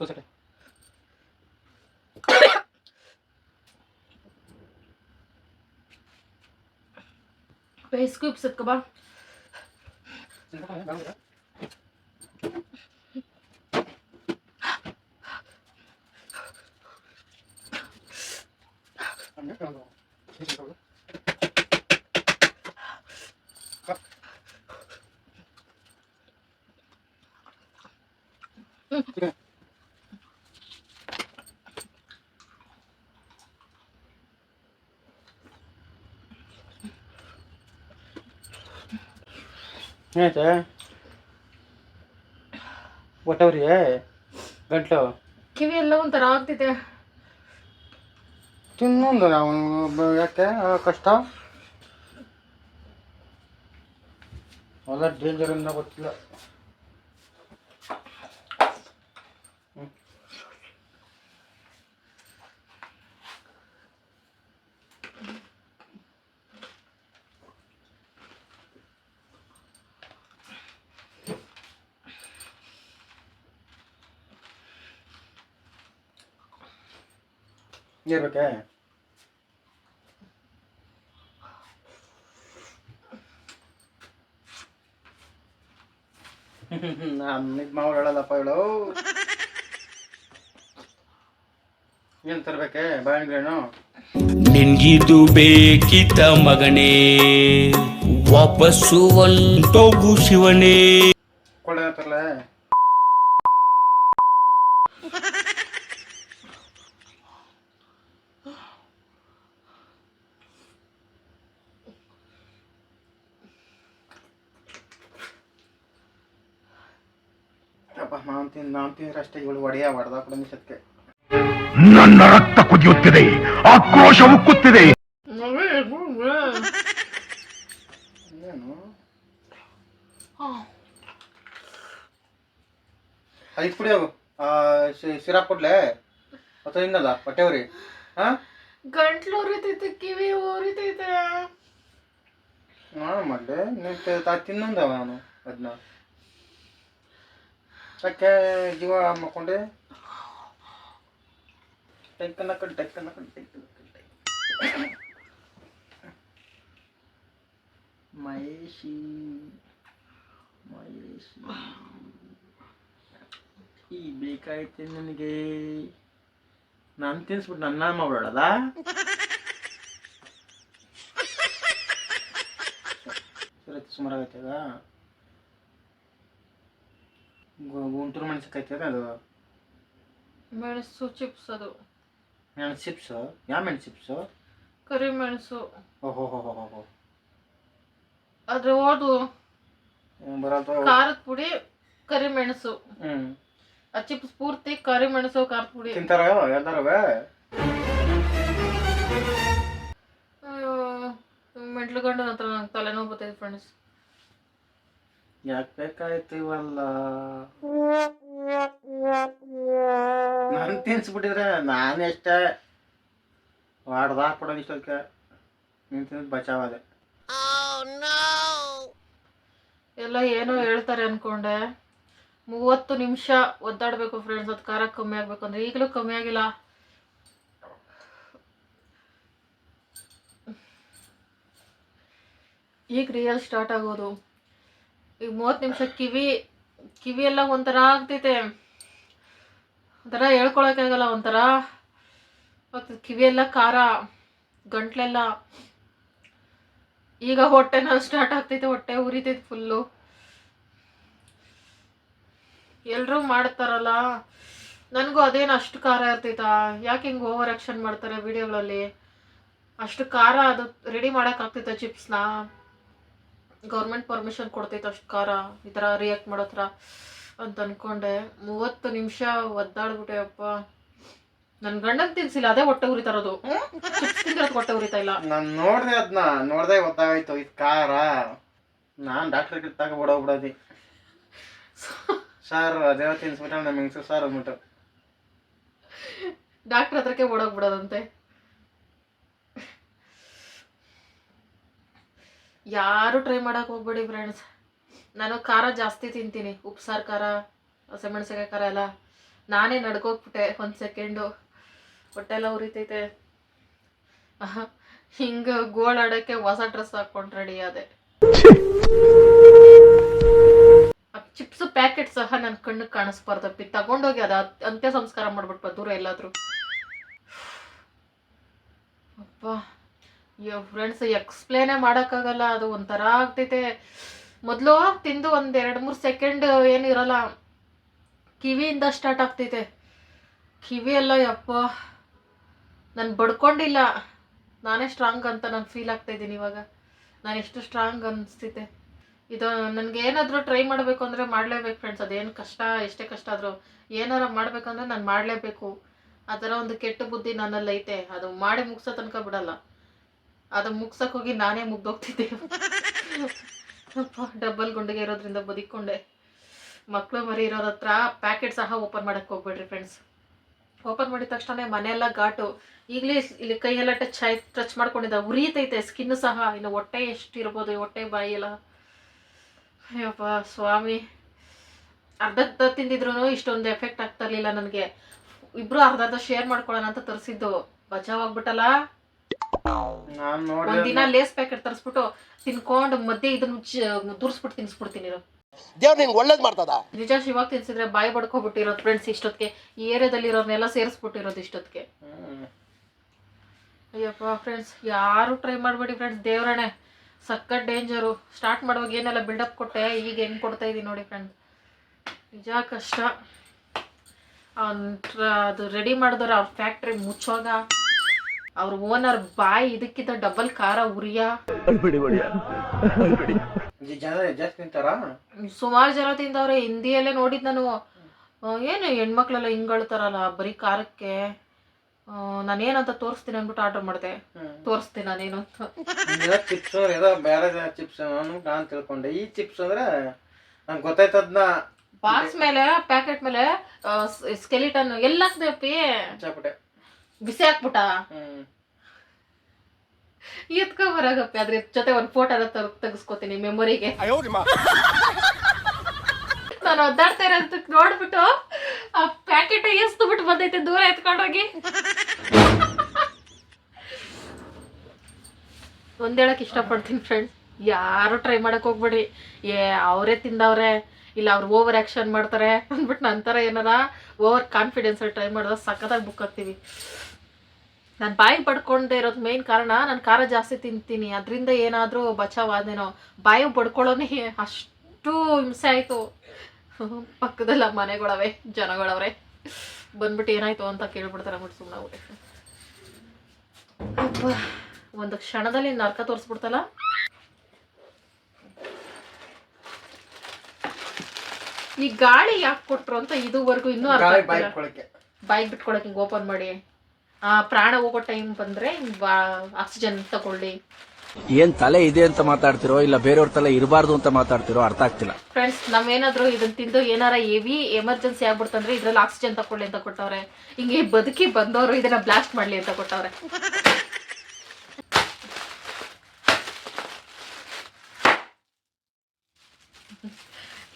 ಸಕ್ಕರೆ ಸಕ್ಕರೆ ಬೇಸ್ ಕ್ಯೂಬ್ಸ್ ಎತ್ಕೊ ಬಾ ಏನಾಯ್ತೆ? ಒಟ್ಟವ್ರಿ? ಗಂಟ್ಲು? ಕಿವಿ ಎಲ್ಲ ಒಂಥರ ಆಗ್ತಿದೆ. ತಿನ್ನೊಂದು ನಾವು ಯಾಕೆ? ಆ ಕಷ್ಟ? ಅಲ್ಲ ಡೇಂಜರ್ ಅಂತ ಗೊತ್ತಿಲ್ಲ. ನೀರ್ ಬೇಕೇ ನಾನು ಮಾವು ಹೇಳಲ್ಲಪ್ಪ ಹೇಳು ಏನ್ ತರ್ಬೇಕೆ ಬಾಳೆಹಣ್ಣು ನಿನ್ಗಿದು ಬೇಕಿತ ಮಗನೇ ವಾಪಸ್ಸು ಒಂಟೋಗು ಶಿವನೇ. ಕೊಡ ತರಲೆ ಅಪ್ಪ ನಾನು ತಿಂದು ನಾನು ತಿಂದ್ರೆ ಅಷ್ಟೇ ಇವಳು ಒಡೆಯ ಹೊಡೆದ ಕೂಡ ನಿಮಿಷಕ್ಕೆ ನನ್ನ ರಕ್ತ ಕುದಿಯುತ್ತಿದೆ ಆಕ್ರೋಶ ಉಕ್ಕುತ್ತಿದೆ. ಐದು ಕುಡಿ ಅವು ಸಿರಾಪ್ ಕೊಡ್ಲೆ? ಅಥವಾ ಇನ್ನಲ್ಲ ಹೊಟ್ಟೆವ್ರಿ ಹಾ? ಗಂಟ್ಲು ಉರಿತೈತೆ ಕಿವಿ ಉರಿತೈತೆ. ನಾನು ಮಾಡಲೆ ತಿನ್ನೊಂದವ ನಾನು ಅದನ್ನ ಯಾಕೆ ಜೀವ ಮಕ್ಕೊಂಡೆ ಟೆಕ್ಕನ್ನ ಕಡೆ ಟೆಕ್ಕನ್ನ ಕಡಿ ಟೆಕ್ಕನ್ನ ಕಡಿ ಮಹೇಶಿ ಮಹೇಶಿ ಈ ಬೇಕಾಯ್ತು ನನಗೆ. ನಾನು ತಿನ್ಸ್ಬಿಟ್ಟು ನನ್ನ ಮಾಡ್ಬೇಡಲ್ಲ ಸರಿ ಸುಮಾರು ಆಗೈತೆ ಈಗ ಗು- ಗುಂಟೂರು ಮೆಣಸಿನ್ಕಾಯಿ ಅದು? ಮೆಣಸು ಚಿಪ್ಸ್ ಅದು. ಮೆಣಸು ಚಿಪ್ಸ್ ಯಾವ ಮೆಣಸು ಚಿಪ್ಸು ಕರಿಮೆಣಸು ಓಹೋ ಹೋ ಹೋ ಹೋ ಅದ್ರ ಓದು ಖಾರದ ಪುಡಿ ಕರಿಮೆಣಸು ಮೆಣಸು. ಆ ಚಿಪ್ಸ್ ಪೂರ್ತಿ ಕರಿ ಕರಿಮೆಣಸು ಖಾರದ ಪುಡಿ. ತಿಂತಾರ ಎಲ್ಲಾರವೇ ಮೆಂಟ್ಲು ಗಂಡನ ಹತ್ರ ನಂಗೆ ತಲೆನೋವು ಬರ್ತೈತೆ ಫ್ರೆಂಡ್ಸ್ ಯಾಕೆ ಬೇಕಾಯ್ತು ಇವಲ್ಲ ನಾನು ತಿನ್ಸ್ಬಿಟ್ಟಿದ್ರೆ ನಾನು ಎಷ್ಟೇ ವಾಡ್ದ ಹಾಕ್ಬಿಡೋದು ಇಷ್ಟಕ್ಕೆ ನೀನು ತಿಂದು ಬಚಾವಾದೆ ಎಲ್ಲ ಏನೋ ಹೇಳ್ತಾರೆ ಅನ್ಕೊಂಡೆ. ಮೂವತ್ತು ನಿಮಿಷ ಒದ್ದಾಡಬೇಕು ಫ್ರೆಂಡ್ಸ್ ಅದು ಖಾರ ಕಮ್ಮಿ ಆಗ್ಬೇಕು ಅಂದ್ರೆ ಈಗಲೂ ಕಮ್ಮಿ ಆಗಿಲ್ಲ. ಈಗ ರಿಯಲ್ ಸ್ಟಾರ್ಟ್ ಆಗೋದು. ಈಗ ಮೂವತ್ತು ನಿಮಿಷ ಕಿವಿ ಕಿವಿ ಎಲ್ಲ ಒಂಥರ ಆಗ್ತೈತೆ. ಒಂಥರ ಹೇಳ್ಕೊಳಕ್ಕಾಗಲ್ಲ ಒಂಥರ. ಮತ್ತು ಕಿವಿ ಎಲ್ಲ ಖಾರ, ಗಂಟ್ಲೆಲ್ಲ. ಈಗ ಹೊಟ್ಟೆ ಸ್ಟಾರ್ಟ್ ಆಗ್ತೈತೆ, ಹೊಟ್ಟೆ ಉರಿತೈತೆ ಫುಲ್ಲು ಎಲ್ಲರೂ ಮಾಡ್ತಾರಲ್ಲ. ನನಗೂ ಅದೇನು ಅಷ್ಟು ಖಾರ ಇರ್ತೈತಾ? ಯಾಕೆ ಹಿಂಗೆ ಓವರ್ ಆಕ್ಷನ್ ಮಾಡ್ತಾರೆ ವಿಡಿಯೋಗಳಲ್ಲಿ ಅಷ್ಟು ಖಾರ ಅದು ರೆಡಿ ಮಾಡೋಕ್ಕಾಗ್ತೈತ ಚಿಪ್ಸ್ನ ಗೌರ್ಮೆಂಟ್ ಪರ್ಮಿಷನ್ ಕೊಡ್ತೈತೆ ಅಷ್ಟು ಖಾರ ಈ ಥರ ರಿಯಾಕ್ಟ್ ಮಾಡೋ ಥರ ಅಂತ ಅಂದ್ಕೊಂಡೆ ಮೂವತ್ತು ನಿಮಿಷ ಒದ್ದಾಡ್ಬಿಟ್ಟೆ ಅಪ್ಪ. ನನ್ನ ಗಂಡನ್ ತಿನ್ಸಿಲ್ಲ ಅದೇ ಹೊಟ್ಟೆ ಉರಿತಾ ಇರೋದು. ಹೊಟ್ಟೆ ಉರಿತಾ ಇಲ್ಲ. ನಾನು ನೋಡಿದೆ ಅದನ್ನ ನೋಡ್ದೆ ಗೊತ್ತಾಗೋಯ್ತು ಇದು ಖಾರ. ನಾನು ಡಾಕ್ಟರ್ ಕಿತ್ತಾಗ ಓಡೋಗ್ಬಿಡೋದಿ. ಬಿಡೋಗ್ಬಿಡೋದಿ ಸರ್ ಅದೇ ತಿನ್ಸ್ಬಿಟ್ಟ ನಮ್ಮ ಹೆಂಗಸು ಸರ್ ಅಂದ್ಬಿಟ್ಟು. ಡಾಕ್ಟರ್ ಹತ್ರಕ್ಕೆ ಓಡೋಗ್ಬಿಡೋದಂತೆ. ಯಾರು ಟ್ರೈ ಮಾಡಕ್ ಹೋಗ್ಬೇಡಿ ಫ್ರೆಂಡ್ಸ್ ನಾನು ಖಾರ ಜಾಸ್ತಿ ತಿಂತೀನಿ. ಉಪ್ಸಾರು ಖಾರ ಹಸಿಮೆಣಸಿಕಾಯಿ ಖಾರ ಎಲ್ಲ. ನಾನೇ ನಡ್ಕೋಗ್ಬಿಟ್ಟೆ ಒಂದು ಸೆಕೆಂಡು ಹೊಟ್ಟೆಲ್ಲ ಉರಿತೈತೆ. ಹಿಂಗ ಗೋಳಾಡಕ್ಕೆ ಹೊಸ ಡ್ರೆಸ್ ಹಾಕೊಂಡು ರೆಡಿ ಆದೆ. ಚಿಪ್ಸ್ ಪ್ಯಾಕೆಟ್ ಸಹ ನನ್ನ ಕಣ್ಣಿಗೆ ಕಾಣಿಸ್ಬಾರ್ದಪ್ಪಿ ತಗೊಂಡೋಗಿ ಅದ ಅಂತ್ಯ ಸಂಸ್ಕಾರ ಮಾಡ್ಬಿಟ್ಟು ದೂರ ಎಲ್ಲಾದರೂ. ಅಪ್ಪ ಫ್ರೆಂಡ್ಸ್ ಎಕ್ಸ್ಪ್ಲೇನೇ ಮಾಡೋಕ್ಕಾಗಲ್ಲ. ಅದು ಒಂಥರ ಆಗ್ತೈತೆ. ಮೊದಲು ತಿಂದು ಒಂದು ಎರಡು ಮೂರು ಸೆಕೆಂಡ್ ಏನು ಇರಲ್ಲ. ಕಿವಿಯಿಂದ ಸ್ಟಾರ್ಟ್ ಆಗ್ತೈತೆ. ಕಿವಿ ಎಲ್ಲ ಯಪ್ಪ. ನಾನು ಬಡ್ಕೊಂಡಿಲ್ಲ. ನಾನೇ ಸ್ಟ್ರಾಂಗ್ ಅಂತ ನಾನು ಫೀಲ್ ಆಗ್ತಾ ಇದ್ದೀನಿ ಇವಾಗ. ನಾನು ಎಷ್ಟು ಸ್ಟ್ರಾಂಗ್ ಅನಿಸ್ತೈತೆ. ಇದು ನನಗೆ ಏನಾದರೂ ಟ್ರೈ ಮಾಡಬೇಕು ಅಂದರೆ ಮಾಡಲೇಬೇಕು ಫ್ರೆಂಡ್ಸ್ ಅದೇನು ಕಷ್ಟ, ಎಷ್ಟೇ ಕಷ್ಟ ಆದರೂ. ಏನಾರ ಮಾಡಬೇಕಂದ್ರೆ ನಾನು ಮಾಡಲೇಬೇಕು. ಆ ಥರ ಒಂದು ಕೆಟ್ಟ ಬುದ್ಧಿ ನನ್ನಲ್ಲಿ ಐತೆ. ಅದು ಮಾಡಿ ಮುಗಿಸೋ ತನಕ ಬಿಡಲ್ಲ. ಅದು ಮುಗ್ಸಕ್ ಹೋಗಿ ನಾನೇ ಮುಗ್ದೋಗ್ತಿದ್ದೆ. ಡಬ್ಬಲ್ ಗುಂಡಿಗೆ ಇರೋದ್ರಿಂದ ಬದುಕೊಂಡೆ ಮಕ್ಕಳು ಮರಿ ಇರೋರ ಹತ್ರ ಪ್ಯಾಕೆಟ್ ಸಹ ಓಪನ್ ಮಾಡಕ್ಕೆ ಹೋಗ್ಬೇಡ್ರಿ ಫ್ರೆಂಡ್ಸ್ ಓಪನ್ ಮಾಡಿದ ತಕ್ಷಣ ಮನೆಯೆಲ್ಲ ಘಾಟು. ಈಗಲೇ ಇಲ್ಲಿ ಕೈಯೆಲ್ಲ ಟಚ್ ಆಯ್ತು ಟಚ್ ಮಾಡ್ಕೊಂಡಿದ್ದ ಉರಿತೈತೆ ಸ್ಕಿನ್ ಸಹ. ಇನ್ನು ಹೊಟ್ಟೆ ಎಷ್ಟು ಇರ್ಬೋದು ಹೊಟ್ಟೆ ಬಾಯಿ ಎಲ್ಲ. ಅಯ್ಯಪ್ಪ, ಸ್ವಾಮಿ. ಅರ್ಧ ಅರ್ಧ ತಿಂದಿದ್ರು ಇಷ್ಟೊಂದು ಎಫೆಕ್ಟ್ ಆಗ್ತಾ ನನಗೆ. ಇಬ್ರು ಅರ್ಧ ಅರ್ಧ ಶೇರ್ ಮಾಡ್ಕೊಳ್ಳೋಣ ಅಂತ ತರಿಸಿದ್ದು. ಬಚಾವ್ ಆಗ್ಬಿಟ್ಟಲ್ಲ? ನಾನು ನೋಡಿ ಒಂದಿನ ಲೇಸ್ ಪ್ಯಾಕೆಟ್ ತರಿಸ್ಬಿಟ್ಟು ತಿನ್ಕೊಂಡು ಮಧ್ಯೆ ಇದನ್ನ ದುರ್ಸ್ಬಿಟ್ಟು ತಿನ್ಸ್ಬಿಡ್ತೀನಿ ಇರೋ. ದೇವ್ರು ನಿಂಗೆ ಒಳ್ಳೇದು ಮಾಡ್ತದ? ನಿಜ ಶಿವಾಗ ತಿನ್ಸಿದ್ರೆ ಬಾಯಿ ಬಡ್ಕೊಬಿಟ್ಟಿರೋದು ಫ್ರೆಂಡ್ಸ್ ಇಷ್ಟೊತ್ತಿಗೆ ಈ ಏರಿಯಾದಲ್ಲಿ ಇರೋರ್ನೆಲ್ಲ ಸೇರಿಸ್ಬಿಟ್ಟಿರೋದು ಇಷ್ಟೊತ್ತಿಗೆ ಅಯ್ಯಪ್ಪ ಫ್ರೆಂಡ್ಸ್ ಯಾರು ಟ್ರೈ ಮಾಡಬೇಡಿ ಫ್ರೆಂಡ್ಸ್ ದೇವ್ರಣೆ ಸಕ್ಕತ್ ಡೇಂಜರು ಸ್ಟಾರ್ಟ್ ಮಾಡುವಾಗ ಏನೆಲ್ಲ ಬಿಲ್ಡಪ್ ಕೊಟ್ಟೆ ಈಗ ಹೆಂಗೆ ಕೊಡ್ತಾ ಇದ್ದೀನಿ ನೋಡಿ ಫ್ರೆಂಡ್ಸ್ ನಿಜ ಕಷ್ಟ. ಅದು ರೆಡಿ ಮಾಡಿದವ್ರ ಅವ್ರ ಫ್ಯಾಕ್ಟ್ರಿ ಮುಚ್ಚೋಗ. ಅವ್ರ ಓನರ್ ಬಾಯಿ ಇದಕ್ಕಿಂತ ಡಬಲ್ ಖಾರ ಉರಿಯಾ. ಸುಮಾರು ಜನ ತಿಂದವ್ರೆ ಹಿಂದಿಯಲ್ಲೇ ನೋಡಿದ್ ನಾನು. ಏನು ಹೆಣ್ಮಕ್ಳೆಲ್ಲ ಹಿಂಗಳ್ತಾರಲ್ಲ ಬರೀ ಖಾರಕ್ಕೆ ನಾನು ನಾನೇನಂತ ತೋರಿಸ್ತೀನಿ ಅಂದ್ಬಿಟ್ಟು ಆರ್ಡರ್ ಮಾಡಿದೆ. ತೋರಿಸ್ತೀನಿ ನಾನೇನು ಅಂತ. ಚಿಪ್ಸ್ ಏನೋ ಬೇರೆ ಚಿಪ್ಸ್ ನಾನು ತಿಳ್ಕೊಂಡೆ. ಈ ಚಿಪ್ಸ್ ಅಂದ್ರೆ ನಂಗೆ ಗೊತ್ತಾಯ್ತದ್ನ. ಬಾಕ್ಸ್ ಮೇಲೆ ಪ್ಯಾಕೆಟ್ ಮೇಲೆ ಸ್ಕೆಲಿಟನ್ ಎಲ್ಲ ಚಾಪಟೆ ಬಿಸಿ ಹಾಕ್ಬಿಟ್ಟ. ಎತ್ಕೊ ಬರಾಗಪ್ಪಿ ಅದ್ರ ಜೊತೆ ಒಂದು ಫೋಟೋ ತೆಗಿಸ್ಕೋತೀನಿ ಮೆಮೊರಿಗೆ ನಾನು ಒದ್ದಾಡ್ತಾ ಇರೋದಕ್ಕೆ ನೋಡ್ಬಿಟ್ಟು ಆ ಪ್ಯಾಕೆಟ್ ಎಸ್ದು ಬಿಟ್ಟು ಬಂದೈತೆ ದೂರ ಎತ್ಕೊಂಡೋಗಿ. ಒಂದ್ ಹೇಳಕ್ ಇಷ್ಟಪಡ್ತೀನಿ ಫ್ರೆಂಡ್ಸ್ ಯಾರು ಟ್ರೈ ಮಾಡಕ್ ಹೋಗ್ಬೇಡಿ. ಏ ಅವರೇ ತಿಂದವ್ರೆ ಇಲ್ಲ ಅವ್ರು ಓವರ್ ಆಕ್ಷನ್ ಮಾಡ್ತಾರೆ ಅಂದ್ಬಿಟ್ಟು ನಂತರ ಏನಾರ ಓವರ್ ಕಾನ್ಫಿಡೆನ್ಸ್ ಟ್ರೈ ಮಾಡಿದ್ರೆ ಸಖತ್ತಾಗಿ ಬುಕ್ ಆಗ್ತೀವಿ ನಾನು ಬಾಯಿ ಪಡ್ಕೊಂಡೇ ಇರೋದು ಮೇನ್ ಕಾರಣ ನಾನು ಖಾರ ಜಾಸ್ತಿ ತಿಂತೀನಿ. ಅದರಿಂದ ಏನಾದರೂ ಬಚಾವಾದೇನೋ ಬಾಯಿ ಪಡ್ಕೊಳ್ಳೋನೇ ಅಷ್ಟು ಹಿಂಸೆ ಆಯಿತು. ಪಕ್ಕದಲ್ಲ ಮನೆಗಳವೆ ಜನಗಳವ್ರೆ. ಬಂದ್ಬಿಟ್ಟು ಏನಾಯ್ತು ಅಂತ ಕೇಳ್ಬಿಡ್ತಾರೆ ಅಂದ್ಬಿಟ್ಟು ಸುಮ್ಮನೆ ಒಂದು ಕ್ಷಣದಲ್ಲಿ ನರ್ಕ ತೋರಿಸ್ಬಿಡ್ತಲ್ಲ? ಈ ಗಾಳಿ ಯಾಕೆ ಕೊಟ್ರು ಅಂತ ಇದುವರೆಗೂ ಇನ್ನೂ ಬಾಯಿಗೆ ಬಿಟ್ಕೊಳಕ್ ಹಿಂಗೆ ಓಪನ್ ಮಾಡಿ. ಪ್ರಾಣ ಹೋಗೋ ಟೈಮ್ ಬಂದ್ರೆ ಆಕ್ಸಿಜನ್ ತಗೊಳ್ಳಿ. ಏನ್ ತಲೆ ಇದೆ ಅಂತ ಮಾತಾಡ್ತಿರೋ ಇಲ್ಲ ಬೇರೆಯವ್ರ ತಲೆ ಇರಬಾರ್ದು ಅಂತ ಮಾತಾಡ್ತಿರೋ ಅರ್ಥ ಆಗ್ತಿಲ್ಲ. ಫ್ರೆಂಡ್ಸ್ ನಾವೇನಾದ್ರೂ ಇದನ್ನ ತಿಂದು ಏನಾರ ಹೆವಿ ಎಮರ್ಜೆನ್ಸಿ ಆಗ್ಬಿಡ್ತಂದ್ರೆ ಇದ್ರಲ್ಲಿ ಆಕ್ಸಿಜನ್ ತಕೊಳ್ಳಿ ಅಂತ ಕೊಟ್ಟವ್ರೆ. ಹಿಂಗೆ ಬದುಕಿ ಬಂದವರು ಇದನ್ನ ಬ್ಲಾಸ್ಟ್ ಮಾಡ್ಲಿ ಅಂತ ಕೊಟ್ಟವ್ರೆ.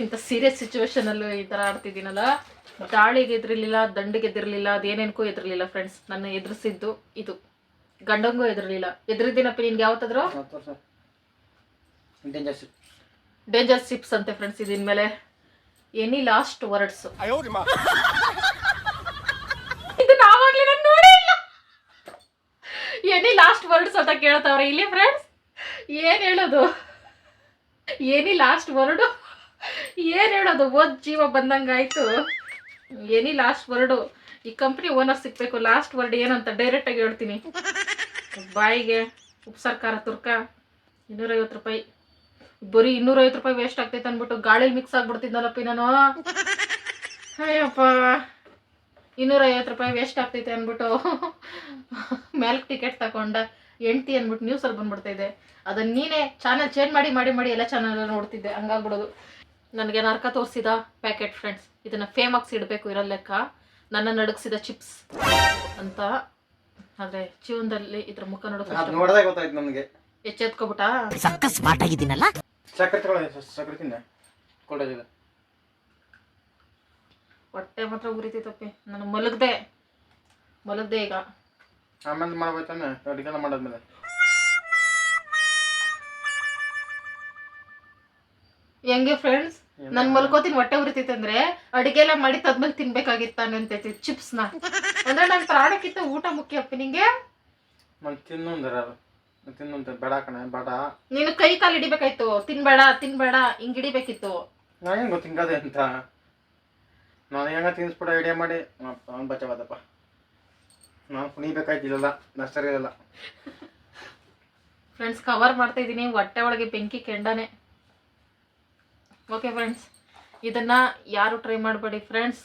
ಇಂಥ ಸೀರಿಯಸ್ ಸಿಚುವೇಶನ್ ಅಲ್ಲೂ ಈ ತರ ಆಡ್ತಿದ್ದೀನಲ್ಲ. ದಾಳಿಗೆ ಎದ್ರಿರ್ಲಿಲ್ಲ ದಂಡಿಗೆ ಎದುರಲಿಲ್ಲ ಅದೇನೇನಕ್ಕೂ ಎದುರಲಿಲ್ಲ ಫ್ರೆಂಡ್ಸ್ ನನ್ನ ಎದುರಿಸಿದ್ದು ಇದು. ಗಂಡಂಗೂ ಎದುರ್ಲಿಲ್ಲ. ಎದುರಿದ್ದೀನಪ್ಪ ನಿನ್ಗೆ ಯಾವತ್ತಾದ್ರು? ಡೇಂಜರ್ ಡೇಂಜರ್ ಸಿಪ್ಸ್ ಅಂತೆ ಫ್ರೆಂಡ್ಸ್ ಇದಿನ ಮೇಲೆ ಎನಿ ಲಾಸ್ಟ್ ವರ್ಡ್ಸ್ ಇದು ನಾವಾಗ್ಲೇ ನಾನು ನೋಡೇ ಇಲ್ಲ. ಎನಿ ಲಾಸ್ಟ್ ವರ್ಡ್ಸ್ ಅಂತ ಕೇಳ್ತಾವ್ರೆ ಇಲ್ಲಿ ಫ್ರೆಂಡ್ಸ್ ಏನ್ ಹೇಳೋದು? ಏನಿ ಲಾಸ್ಟ್ ವರ್ಡು ಏನ್ ಹೇಳೋದು? ಓದ್ ಜೀವ ಬಂದಂಗಾಯ್ತು. ಎನಿ ಲಾಸ್ಟ್ ವರ್ಡು ಈ ಕಂಪ್ನಿ ಓನರ್ ಸಿಗ್ಬೇಕು. ಲಾಸ್ಟ್ ವರ್ಡ್ ಏನಂತ ಡೈರೆಕ್ಟ್ ಆಗಿ ಹೇಳ್ತೀನಿ. ಬಾಯಿಗೆ ಉಪ್ಸಾರ್ ಖಾರ ತುರ್ಕ, ಇನ್ನೂರೈವತ್ತು ರೂಪಾಯಿ. ಬರೀ ಇನ್ನೂರೈವತ್ತು ರೂಪಾಯಿ ವೇಸ್ಟ್ ಆಗ್ತೈತೆ ಅಂದ್ಬಿಟ್ಟು ಗಾಳಿಲಿ ಮಿಕ್ಸ್ ಆಗ್ಬಿಡ್ತಿದ್ನಲ್ಲಪ್ಪಿ ನಾನು. ಅಯ್ಯಪ್ಪ. ಇನ್ನೂರೈವತ್ತು ರೂಪಾಯಿ ವೇಸ್ಟ್ ಆಗ್ತೈತೆ ಅಂದ್ಬಿಟ್ಟು ಮ್ಯಾಲ್ಕ್ ಟಿಕೆಟ್ ತಗೊಂಡ ಎಂಟಿ ಅಂದ್ಬಿಟ್ಟು ನ್ಯೂಸಲ್ಲಿ ಬಂದ್ಬಿಡ್ತಾ ಇದೆ. ಅದನ್ನ ನೀನೇ ಚಾನಲ್ ಚೇಂಜ್ ಮಾಡಿ ಮಾಡಿ ಮಾಡಿ ಎಲ್ಲ ಚಾನಲ್ ನೋಡ್ತಿದ್ದೆ. ಹಂಗಾಗ್ಬಿಡೋದು. ನನಗೆ ನರ್ಕ ತೋರಿಸಿದ ಪ್ಯಾಕೆಟ್ ಫ್ರೆಂಡ್ಸ್ ಇದನ್ನ ಫೇಮಾಗಿ ಇಡಬೇಕು ಇರೋ ಲೆಕ್ಕ. ನನ್ನ ನಡಗಿಸಿದ ಚಿಪ್ಸ್ ಅಂತ. ಆದರೆ ಜೀವನದಲ್ಲಿ ಇದ್ರ ಮುಖ ನೋಡೋದು ನೋಡ್ದಾಗ ಗೊತ್ತಾಯ್ತು ನಮ್ಗೆ. ಎಚ್ಚೆತ್ಕೊಬಿಟ್ಟ ಸಕ್ಕರೆ ತಗೊಳ್ಳಿ ಸಕ್ಕರೆ ತಿನ್ನ. ಕೊಡೋದಿಲ್ಲ ಹೊಟ್ಟೆ ಮಾತ್ರ ಉರಿತೈತಪ್ಪಿ ನಾನು ಮಲಗ್ದೆ. ಮಲಗ್ದೆ ಈಗ. ಆಮೇಲೆ ಮಾಡ್ಬೇಕಾನೆ ಅಡುಗೆನ ಮಾಡಾದ್ಮೇಲೆ. ಹೆಂಗೆ ಫ್ರೆಂಡ್ಸ್ ನನ್ ಮಲ್ಕೋತೀನಿ ಹೊಟ್ಟೆ ಉರಿತೈತೆ ಅಂದ್ರೆ ಅಡಿಗೆ ಎಲ್ಲ ಮಾಡಿ ತದ್ಮೇಲೆ ತಿನ್ಬೇಕಾಗಿತ್ತ ಅಂತೈತಿ ಚಿಪ್ಸ್ನ. ಅಂದ್ರೆ ನನ್ ಪ್ರಾಣಕ್ಕಿಂತ ಊಟ ಮುಖ್ಯ ಅಪ್ಪ ನಿಂಗೆ? ನಾನು ತಿನ್ನು ಅಂದ್ರೆ ಅದು ತಿನ್ನು ಬೇಡ ಕಣೆ ಬೇಡ. ನೀನು ಕೈ ಕಾಲು ಹಿಡಿಬೇಕಾಯ್ತು. ತಿನ್ಬೇಡ ತಿನ್ಬೇಡ ಹಿಂಗ್ ಹಿಡಿಬೇಕಿತ್ತು. ನನಗೇನು ಗೊತ್ತು ಹಿಂಗದೆ ಅಂತ? ನಾನು ಹೆಂಗ ತಿನ್ಸ್ಬಿಡ ಐಡಿಯಾ ಮಾಡಿ? ಅವ್ನು ಬಚಾವದಪ್ಪ. ನಾನು ಕುಣಿಬೇಕಾಯ್ತಿಲ್ಲ ನರ್ಸರಿ ಇಲ್ಲ ಫ್ರೆಂಡ್ಸ್ ಕವರ್ ಮಾಡ್ತಾ ಇದ್ದೀನಿ ಹೊಟ್ಟೆ ಒಳಗೆ ಬೆಂಕಿ ಕೆಂಡನೆ. ಓಕೆ ಫ್ರೆಂಡ್ಸ್ ಇದನ್ನು ಯಾರು ಟ್ರೈ ಮಾಡಬೇಡಿ ಫ್ರೆಂಡ್ಸ್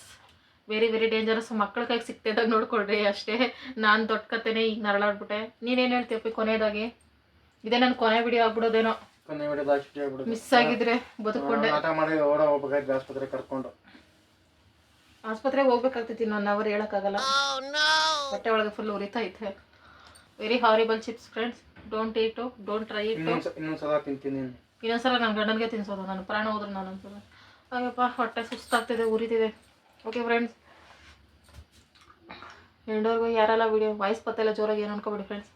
ವೆರಿ ವೆರಿ ಡೇಂಜರಸ್ ಮಕ್ಕಳ ಕೈಗೆ ಸಿಕ್ತಿದ್ದಾಗ ನೋಡ್ಕೊಳ್ರಿ ಅಷ್ಟೇ. ನಾನು ದೊಡ್ಡ ಕತೆನೇ ಈಗ ನರಳಾಡ್ಬಿಟ್ಟೆ. ನೀನೇನು ಹೇಳ್ತೀಯಪ್ಪ ಕೊನೆಯದಾಗಿ? ಇದೇ ನನ್ನ ಕೊನೆ ವಿಡಿಯೋ ಆಗ್ಬಿಡೋದೇನೋ. ಕೊನೆ ಮಿಸ್ ಆಗಿದ್ರೆ ಬದುಕೊಂಡೆ ಆಟ ಮಾಡಿ ಓಡ ಹೋಗ್ಬೇಕಾಯ್ತು ಆಸ್ಪತ್ರೆ ಕರ್ಕೊಂಡು. ಆಸ್ಪತ್ರೆಗೆ ಹೋಗ್ಬೇಕಾಗ್ತೈತಿ ಇನ್ನೊಂದು ಅವರ್ ಹೇಳಕ್ಕಾಗಲ್ಲ. ಹೊಟ್ಟೆ ಒಳಗೆ ಫುಲ್ ಉರಿತಾ ಐತೆ very horrible chips friends don't eat don't try it ಇನ್ನೊಂದ್ಸ ಇನ್ನೊಂದ್ಸಲ ತಿಂತೀನಿ. ಇನ್ನೊಂದ್ಸಲ ನನ್ನ ಗಂಡನಿಗೆ ತಿನ್ಸೋದು ನನ್ನ ಪ್ರಾಣ ಹೋದ್ರೆ ನಾನು ಅನ್ಸೋದು. ಹಾಗೆಪ್ಪ ಹೊಟ್ಟೆ ಸುಸ್ತಾಗ್ತಿದೆ, ಉರಿತಿದೆ. ಓಕೆ ಫ್ರೆಂಡ್ಸ್ ಎಂಡೋರ್ಗೂ ಯಾರೆಲ್ಲ ವೀಡಿಯೋ ವಾಯ್ಸ್ ಪತ್ತೆಲ್ಲ ಜೋರಾಗಿ ಏನು ಅನ್ಕೋಬೇಡಿ ಫ್ರೆಂಡ್ಸ್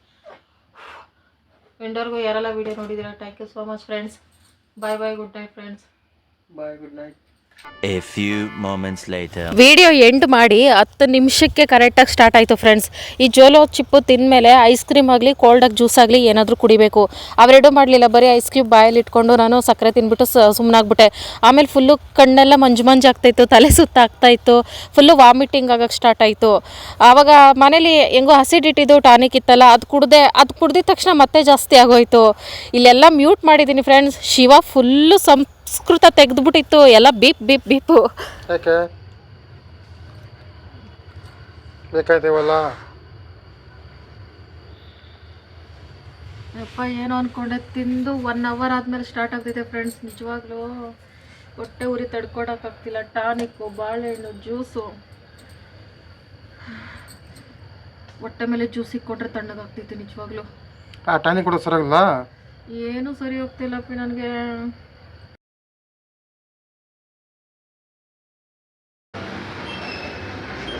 ಎಂಡೋರ್ಗೂ ಯಾರೆಲ್ಲ ವೀಡಿಯೋ ನೋಡಿದ್ದೀರಾ thank you so much friends bye bye good night friends bye good night A few moments later. Video end ಮಾಡಿ ಹತ್ತು ನಿಮಿಷಕ್ಕೆ ಕರೆಕ್ಟಾಗಿ ಸ್ಟಾರ್ಟ್ ಆಯಿತು ಫ್ರೆಂಡ್ಸ್ ಈ ಜೋಲೋ ಚಿಪ್ಪು ತಿಂದಮೇಲೆ ಐಸ್ ಕ್ರೀಮ್ ಆಗಲಿ ಕೋಲ್ಡಾಗಿ ಜ್ಯೂಸ್ ಆಗಲಿ ಏನಾದರೂ ಕುಡಿಬೇಕು. ಅವರೆಡೂ ಮಾಡಲಿಲ್ಲ, ಬರೀ ಐಸ್ ಕ್ಯೂಬ್ ಬಾಯಲ್ಲಿ ಇಟ್ಕೊಂಡು ನಾನು ಸಕ್ಕರೆ ತಿಂದ್ಬಿಟ್ಟು ಸುಮ್ಮನಾಗ್ಬಿಟ್ಟೆ ಆಮೇಲೆ ಫುಲ್ಲು ಕಣ್ಣೆಲ್ಲ ಮಂಜು ಮಂಜು ಆಗ್ತಾಯಿತ್ತು, ತಲೆ ಸುತ್ತಾಗ್ತಾಯಿತ್ತು ಫುಲ್ಲು ವಾಮಿಟಿಂಗ್ ಆಗಕ್ಕೆ ಸ್ಟಾರ್ಟ್ ಆಯಿತು. ಆವಾಗ ಮನೇಲಿ ಹೆಂಗೋ ಹಸಿಡಿಟ್ಟಿದ್ದು ಟಾನಿಕ್ ಇತ್ತಲ್ಲ, ಅದು ಕುಡ್ದೆ ಅದು ಕುಡ್ದಿದ ತಕ್ಷಣ ಮತ್ತೆ ಜಾಸ್ತಿ ಆಗೋಯ್ತು. ಇಲ್ಲೆಲ್ಲ ಮ್ಯೂಟ್ ಮಾಡಿದ್ದೀನಿ ಫ್ರೆಂಡ್ಸ್ ಶಿವ ಫುಲ್ಲು ಸಂಸ್ಕೃತ ತೆಗೆದ್ಬಿಟ್ಟಿತ್ತು ಎಲ್ಲ ಬೀಪ್ ಬೀಪ್ ಬೀಪು. ಯಾಕೆ? ಬೇಕಾಯ್ತೇವಲ್ಲ? ಯಪ್ಪ ಏನೋ ಅನ್ಕೊಂಡೆ ತಿಂದು ಒನ್ ಅವರ್ ಆದ್ಮೇಲೆ ಸ್ಟಾರ್ಟ್ ಆಗ್ತಿದೆ ಫ್ರೆಂಡ್ಸ್ ನಿಜವಾಗ್ಲೂ. ಹೊಟ್ಟೆ ಉರಿ ತಡ್ಕೊಡಕ್ಕಾಗ್ತಿಲ್ಲ ಟಾನಿಕ್ಕು ಬಾಳೆಹಣ್ಣು ಜ್ಯೂಸು ಹೊಟ್ಟೆ ಮೇಲೆ ಜ್ಯೂಸ್ ಇಕ್ಕೊಂಡ್ರೆ ತಣ್ಣಗಾಗ್ತಿತ್ತು ನಿಜವಾಗ್ಲೂ. ಆ ಟಾನಿಕ್ ಕೊಡೋ ಸರಿಯಾಗಲ್ಲ ಏನು ಸರಿ ಹೋಗ್ತಿಲ್ಲಪ್ಪಿ ನನಗೆ.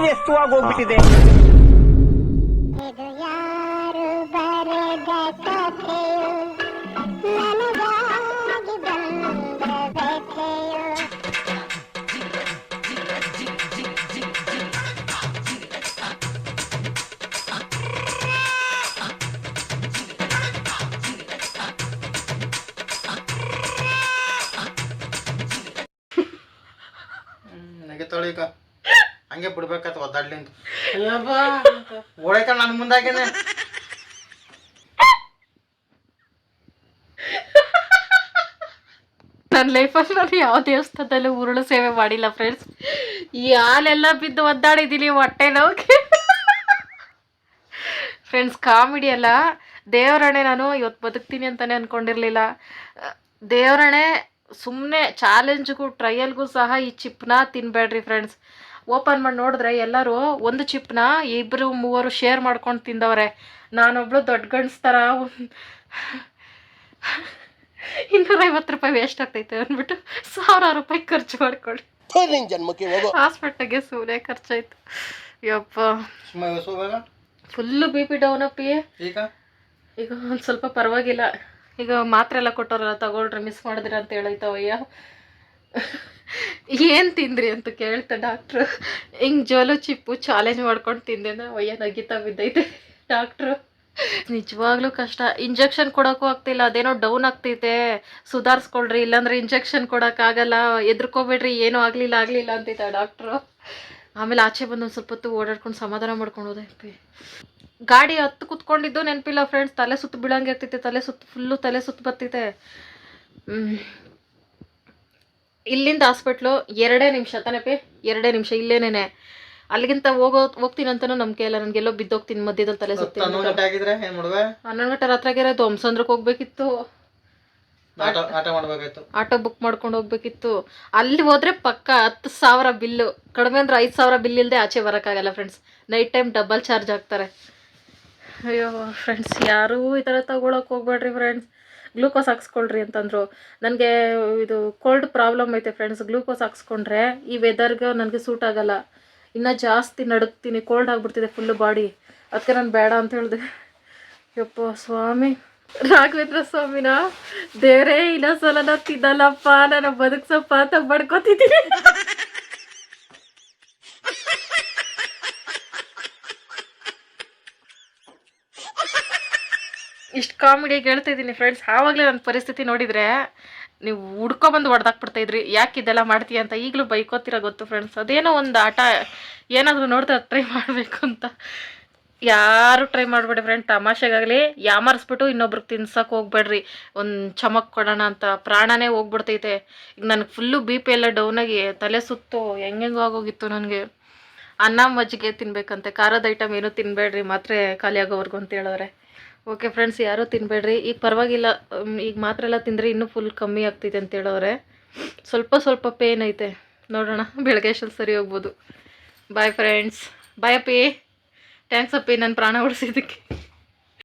conheço tua gobi dentro. ನಾನು ಯಾವ ದೇವಸ್ಥಾನದಲ್ಲೂ ಉರುಳು ಸೇವೆ ಮಾಡಿಲ್ಲ ಫ್ರೆಂಡ್ಸ್ ಈ ಹಾಲೆಲ್ಲ ಬಿದ್ದು ಒದ್ದಾಡಿದ್ದೀನಿ ಹೊಟ್ಟೆ ನೋವಿಗೆ ಫ್ರೆಂಡ್ಸ್ ಕಾಮಿಡಿ ಅಲ್ಲ. ದೇವರಣೆ ನಾನು ಇವತ್ತು ಬದುಕ್ತೀನಿ ಅಂತಲೇ ಅಂದ್ಕೊಂಡಿರಲಿಲ್ಲ ದೇವರಣೆ ಸುಮ್ಮನೆ ಚಾಲೆಂಜ್ಗೂ ಟ್ರಯಲ್ಗೂ ಸಹ ಈ ಚಿಪ್ನ ತಿನ್ನಬೇಡ್ರಿ ಫ್ರೆಂಡ್ಸ್ ಓಪನ್ ಮಾಡಿ ನೋಡಿದ್ರೆ ಎಲ್ಲರೂ ಒಂದು ಚಿಪ್ನ ಇಬ್ಬರು ಮೂವರು ಶೇರ್ ಮಾಡ್ಕೊಂಡು ತಿಂದವ್ರೆ. ನಾನೊಬ್ಳು ದೊಡ್ಡ ಗಂಡ್ಸ್ ಥರ ಒಂದ್- ಇನ್ನೂರೈವತ್ತು ರೂಪಾಯಿ ವೇಸ್ಟ್ ಆಗ್ತೈತೆ ಅಂದ್ಬಿಟ್ಟು ಸಾವಿರಾರು ರೂಪಾಯಿ ಖರ್ಚು ಮಾಡ್ಕೊಳ್ಳಿ. ನಿನ್ ಜನ್ಮಕ್ಕೆ ಹೋಗೋ ಹಾಸ್ಪಿಟ್ಲಿಗೆ ಸುಮ್ಮನೆ ಖರ್ಚಾಯ್ತು. ಯಪ್ಪ. ಫುಲ್ಲು ಬಿ ಪಿ ಡೌನ್ ಅಪ್ಪಿ ಈಗ? ಈಗ ಒಂದು ಸ್ವಲ್ಪ ಪರವಾಗಿಲ್ಲ. ಈಗ ಮಾತ್ರೆ ಎಲ್ಲ ಕೊಟ್ಟವ್ರಲ್ಲ ತಗೊಳ್ರಿ ಮಿಸ್ ಮಾಡಿದ್ರಿ ಅಂತ ಹೇಳೈತವಯ್ಯ ಏನು ತಿಂದ್ರಿ ಅಂತ ಕೇಳ್ತ ಡಾಕ್ಟ್ರು ಹಿಂಗೆ ಜೋಲು ಚಿಪ್ಪು ಚಾಲೆಂಜ್ ಮಾಡ್ಕೊಂಡು ತಿಂದೆ ಒಯ್ಯ ನಗಿತಾ ಬಿದ್ದೈತೆ. ಡಾಕ್ಟ್ರು ನಿಜವಾಗ್ಲೂ ಕಷ್ಟ. ಇಂಜೆಕ್ಷನ್ ಕೊಡೋಕ್ಕೂ ಆಗ್ತಿಲ್ಲ, ಅದೇನೋ ಡೌನ್ ಆಗ್ತೈತೆ. ಸುಧಾರಿಸ್ಕೊಳ್ರಿ, ಇಲ್ಲಾಂದ್ರೆ ಇಂಜೆಕ್ಷನ್ ಕೊಡೋಕ್ಕಾಗಲ್ಲ ಎದ್ರಕೋಬೇಡ್ರಿ ಏನೂ ಆಗಲಿಲ್ಲ ಆಗಲಿಲ್ಲ ಅಂತಿದ್ದ ಡಾಕ್ಟ್ರು ಆಮೇಲೆ ಆಚೆ ಬಂದು ಒಂದು ಸ್ವಲ್ಪ ಹೊತ್ತು ಓಡಾಡ್ಕೊಂಡು ಸಮಾಧಾನ ಮಾಡ್ಕೊಂಡು ಹೋದೆ. ಗಾಡಿ ಹತ್ತು ಕುತ್ಕೊಂಡಿದ್ದು ನೆನಪಿಲ್ಲ ಫ್ರೆಂಡ್ಸ್ ತಲೆ ಸುತ್ತು ಬೀಳಂಗೆ ಆಗ್ತೈತೆ, ತಲೆ ಸುತ್ತು ಫುಲ್ಲು ತಲೆ ಸುತ್ತು ಬರ್ತೈತೆ. ಇಲ್ಲಿಂದ ಹಾಸ್ಪಿಟ್ಲು ಎರಡೇ ನಿಮಿಷ ತಾನೇಪಿ ಎರಡೇ ನಿಮಿಷ ಇಲ್ಲೇನೇನೆ. ಅಲ್ಲಿಗಿಂತ ಹೋಗೋ ಹೋಗ್ತೀನಿ ಅಂತಾನು ನಂಬಿಕೆ ಇಲ್ಲ ನನಗೆಲ್ಲೋ ಬಿದ್ದೋಗ್ತೀನಿ ಮಧ್ಯದಲ್ಲಿ ತಲೆ ಸುತ್ತಿ ಹನ್ನೊಂದು ಗಂಟೆ ಆಗಿದ್ರೆ ಏನು ಮಾಡುವೆ? ಹನ್ನೊಂದು ಗಂಟೆ ರಾತ್ರಿಯಾಗಿರೋ ಧ್ವಂಸಂದ್ರಕ್ಕೆ ಹೋಗ್ಬೇಕಿತ್ತು. ಆಟ ಆಟ ಮಾಡ್ಬೇಕಾಯ್ತು. ಆಟೋ ಬುಕ್ ಮಾಡ್ಕೊಂಡು ಹೋಗ್ಬೇಕಿತ್ತು. ಅಲ್ಲಿ ಹೋದ್ರೆ ಪಕ್ಕ ಹತ್ತು ಸಾವಿರ ಬಿಲ್ಲು ಕಡಿಮೆ ಅಂದ್ರೆ ಐದು ಸಾವಿರ ಬಿಲ್ ಇಲ್ಲದೆ ಆಚೆ ಬರೋಕ್ಕಾಗಲ್ಲ friends night time double charge ಹಾಕ್ತಾರೆ. ಅಯ್ಯೋ ಫ್ರೆಂಡ್ಸ್ ಯಾರೂ ಈ ಥರ ತಗೊಳಕ್ಕೆ ಹೋಗ್ಬೇಡ್ರಿ ಫ್ರೆಂಡ್ಸ್ ಗ್ಲೂಕೋಸ್ ಹಾಕ್ಸ್ಕೊಳ್ರಿ ಅಂತಂದರು. ನನಗೆ ಇದು ಕೋಲ್ಡ್ ಪ್ರಾಬ್ಲಮ್ ಐತೆ ಫ್ರೆಂಡ್ಸ್ ಗ್ಲೂಕೋಸ್ ಹಾಕ್ಸ್ಕೊಂಡ್ರೆ ಈ ವೆದರ್ಗೆ ನನಗೆ ಸೂಟ್ ಆಗಲ್ಲ. ಇನ್ನೂ ಜಾಸ್ತಿ ನಡುಕ್ತೀನಿ ಕೋಲ್ಡ್ ಆಗಿಬಿಡ್ತಿದೆ ಫುಲ್ಲು ಬಾಡಿ ಅದಕ್ಕೆ ನಾನು ಬೇಡ ಅಂತ ಹೇಳಿದೆ. ಯಪ್ಪ ಸ್ವಾಮಿ ರಾಘವೇಂದ್ರ ಸ್ವಾಮಿನ ದೇವರೇ ಇನ್ನೊಂದ್ಸಲ ತಿನ್ನಲ್ಲಪ್ಪ ನಾನು ಬದುಕ್ಸಪ್ಪ ಅಂತ ಬಡ್ಕೋತಿದ್ದೀನಿ ಇಷ್ಟು ಕಾಮಿಡಿಯಾಗಿ ಹೇಳ್ತಾ ಇದ್ದೀನಿ ಫ್ರೆಂಡ್ಸ್ ಆವಾಗಲೇ ನನ್ನ ಪರಿಸ್ಥಿತಿ ನೋಡಿದರೆ ನೀವು ಹುಡ್ಕೊಬಂದು ಹೊಡೆದಾಕ್ಬಿಡ್ತಾ ಇದ್ರಿ, ಯಾಕೆ ಇದೆಲ್ಲ ಮಾಡ್ತೀಯ ಅಂತ ಈಗಲೂ ಬೈಕೋತಿರ ಗೊತ್ತು ಫ್ರೆಂಡ್ಸ್ ಅದೇನೋ ಒಂದು ಆಟ, ಏನಾದರೂ ನೋಡ್ತಾ ಟ್ರೈ ಮಾಡಬೇಕು ಅಂತ. ಯಾರು ಟ್ರೈ ಮಾಡಬೇಡಿ ಫ್ರೆಂಡ್ ತಮಾಷೆಗಾಗಲಿ, ಯಾಮಾರಿಸ್ಬಿಟ್ಟು ಇನ್ನೊಬ್ರಿಗೆ ತಿನ್ಸಕ್ಕೆ ಹೋಗ್ಬೇಡ್ರಿ. ಒಂದು ಚಮಕ್ ಕೊಡೋಣ ಅಂತ ಪ್ರಾಣನೇ ಹೋಗ್ಬಿಡ್ತೈತೆ. ಈಗ ನನಗೆ ಫುಲ್ಲು ಬಿ ಪಿ ಎಲ್ಲ ಡೌನಾಗಿ ತಲೆ ಸುತ್ತು, ಹೆಂಗೆಂಗೋ ಆಗೋಗಿತ್ತು ನನಗೆ. ಅನ್ನ ಮಜ್ಜಿಗೆ ತಿನ್ಬೇಕಂತೆ, ಖಾರದ ಐಟಮ್ ಏನೂ ತಿನ್ಬೇಡ್ರಿ, ಮಾತ್ರೆ ಖಾಲಿ ಆಗೋವರೆಗೂ ಅಂತ ಹೇಳೋರೆ. ಓಕೆ ಫ್ರೆಂಡ್ಸ್ ಯಾರೂ ತಿನ್ನಬೇಡ್ರಿ ಈಗ ಪರವಾಗಿಲ್ಲ ಈಗ ಮಾತ್ರ ಎಲ್ಲ ತಿಂದರೆ ಇನ್ನೂ ಫುಲ್ ಕಮ್ಮಿ ಆಗ್ತೈತೆ ಅಂತ ಹೇಳೋರೆ ಸ್ವಲ್ಪ ಸ್ವಲ್ಪ ಪೇನ್ ಐತೆ. ನೋಡೋಣ, ಬೆಳಗ್ಗೆ ಅಷ್ಟಲ್ಲಿ ಸರಿ ಹೋಗ್ಬೋದು. ಬಾಯ್ ಫ್ರೆಂಡ್ಸ್ ಬಾಯ್ ಅಪ್ಪಿ. ಥ್ಯಾಂಕ್ಸ್ ಅಪ್ಪಿ. ನನ್ನ ಪ್ರಾಣ ಉಳಿಸಿದ್ದಕ್ಕೆ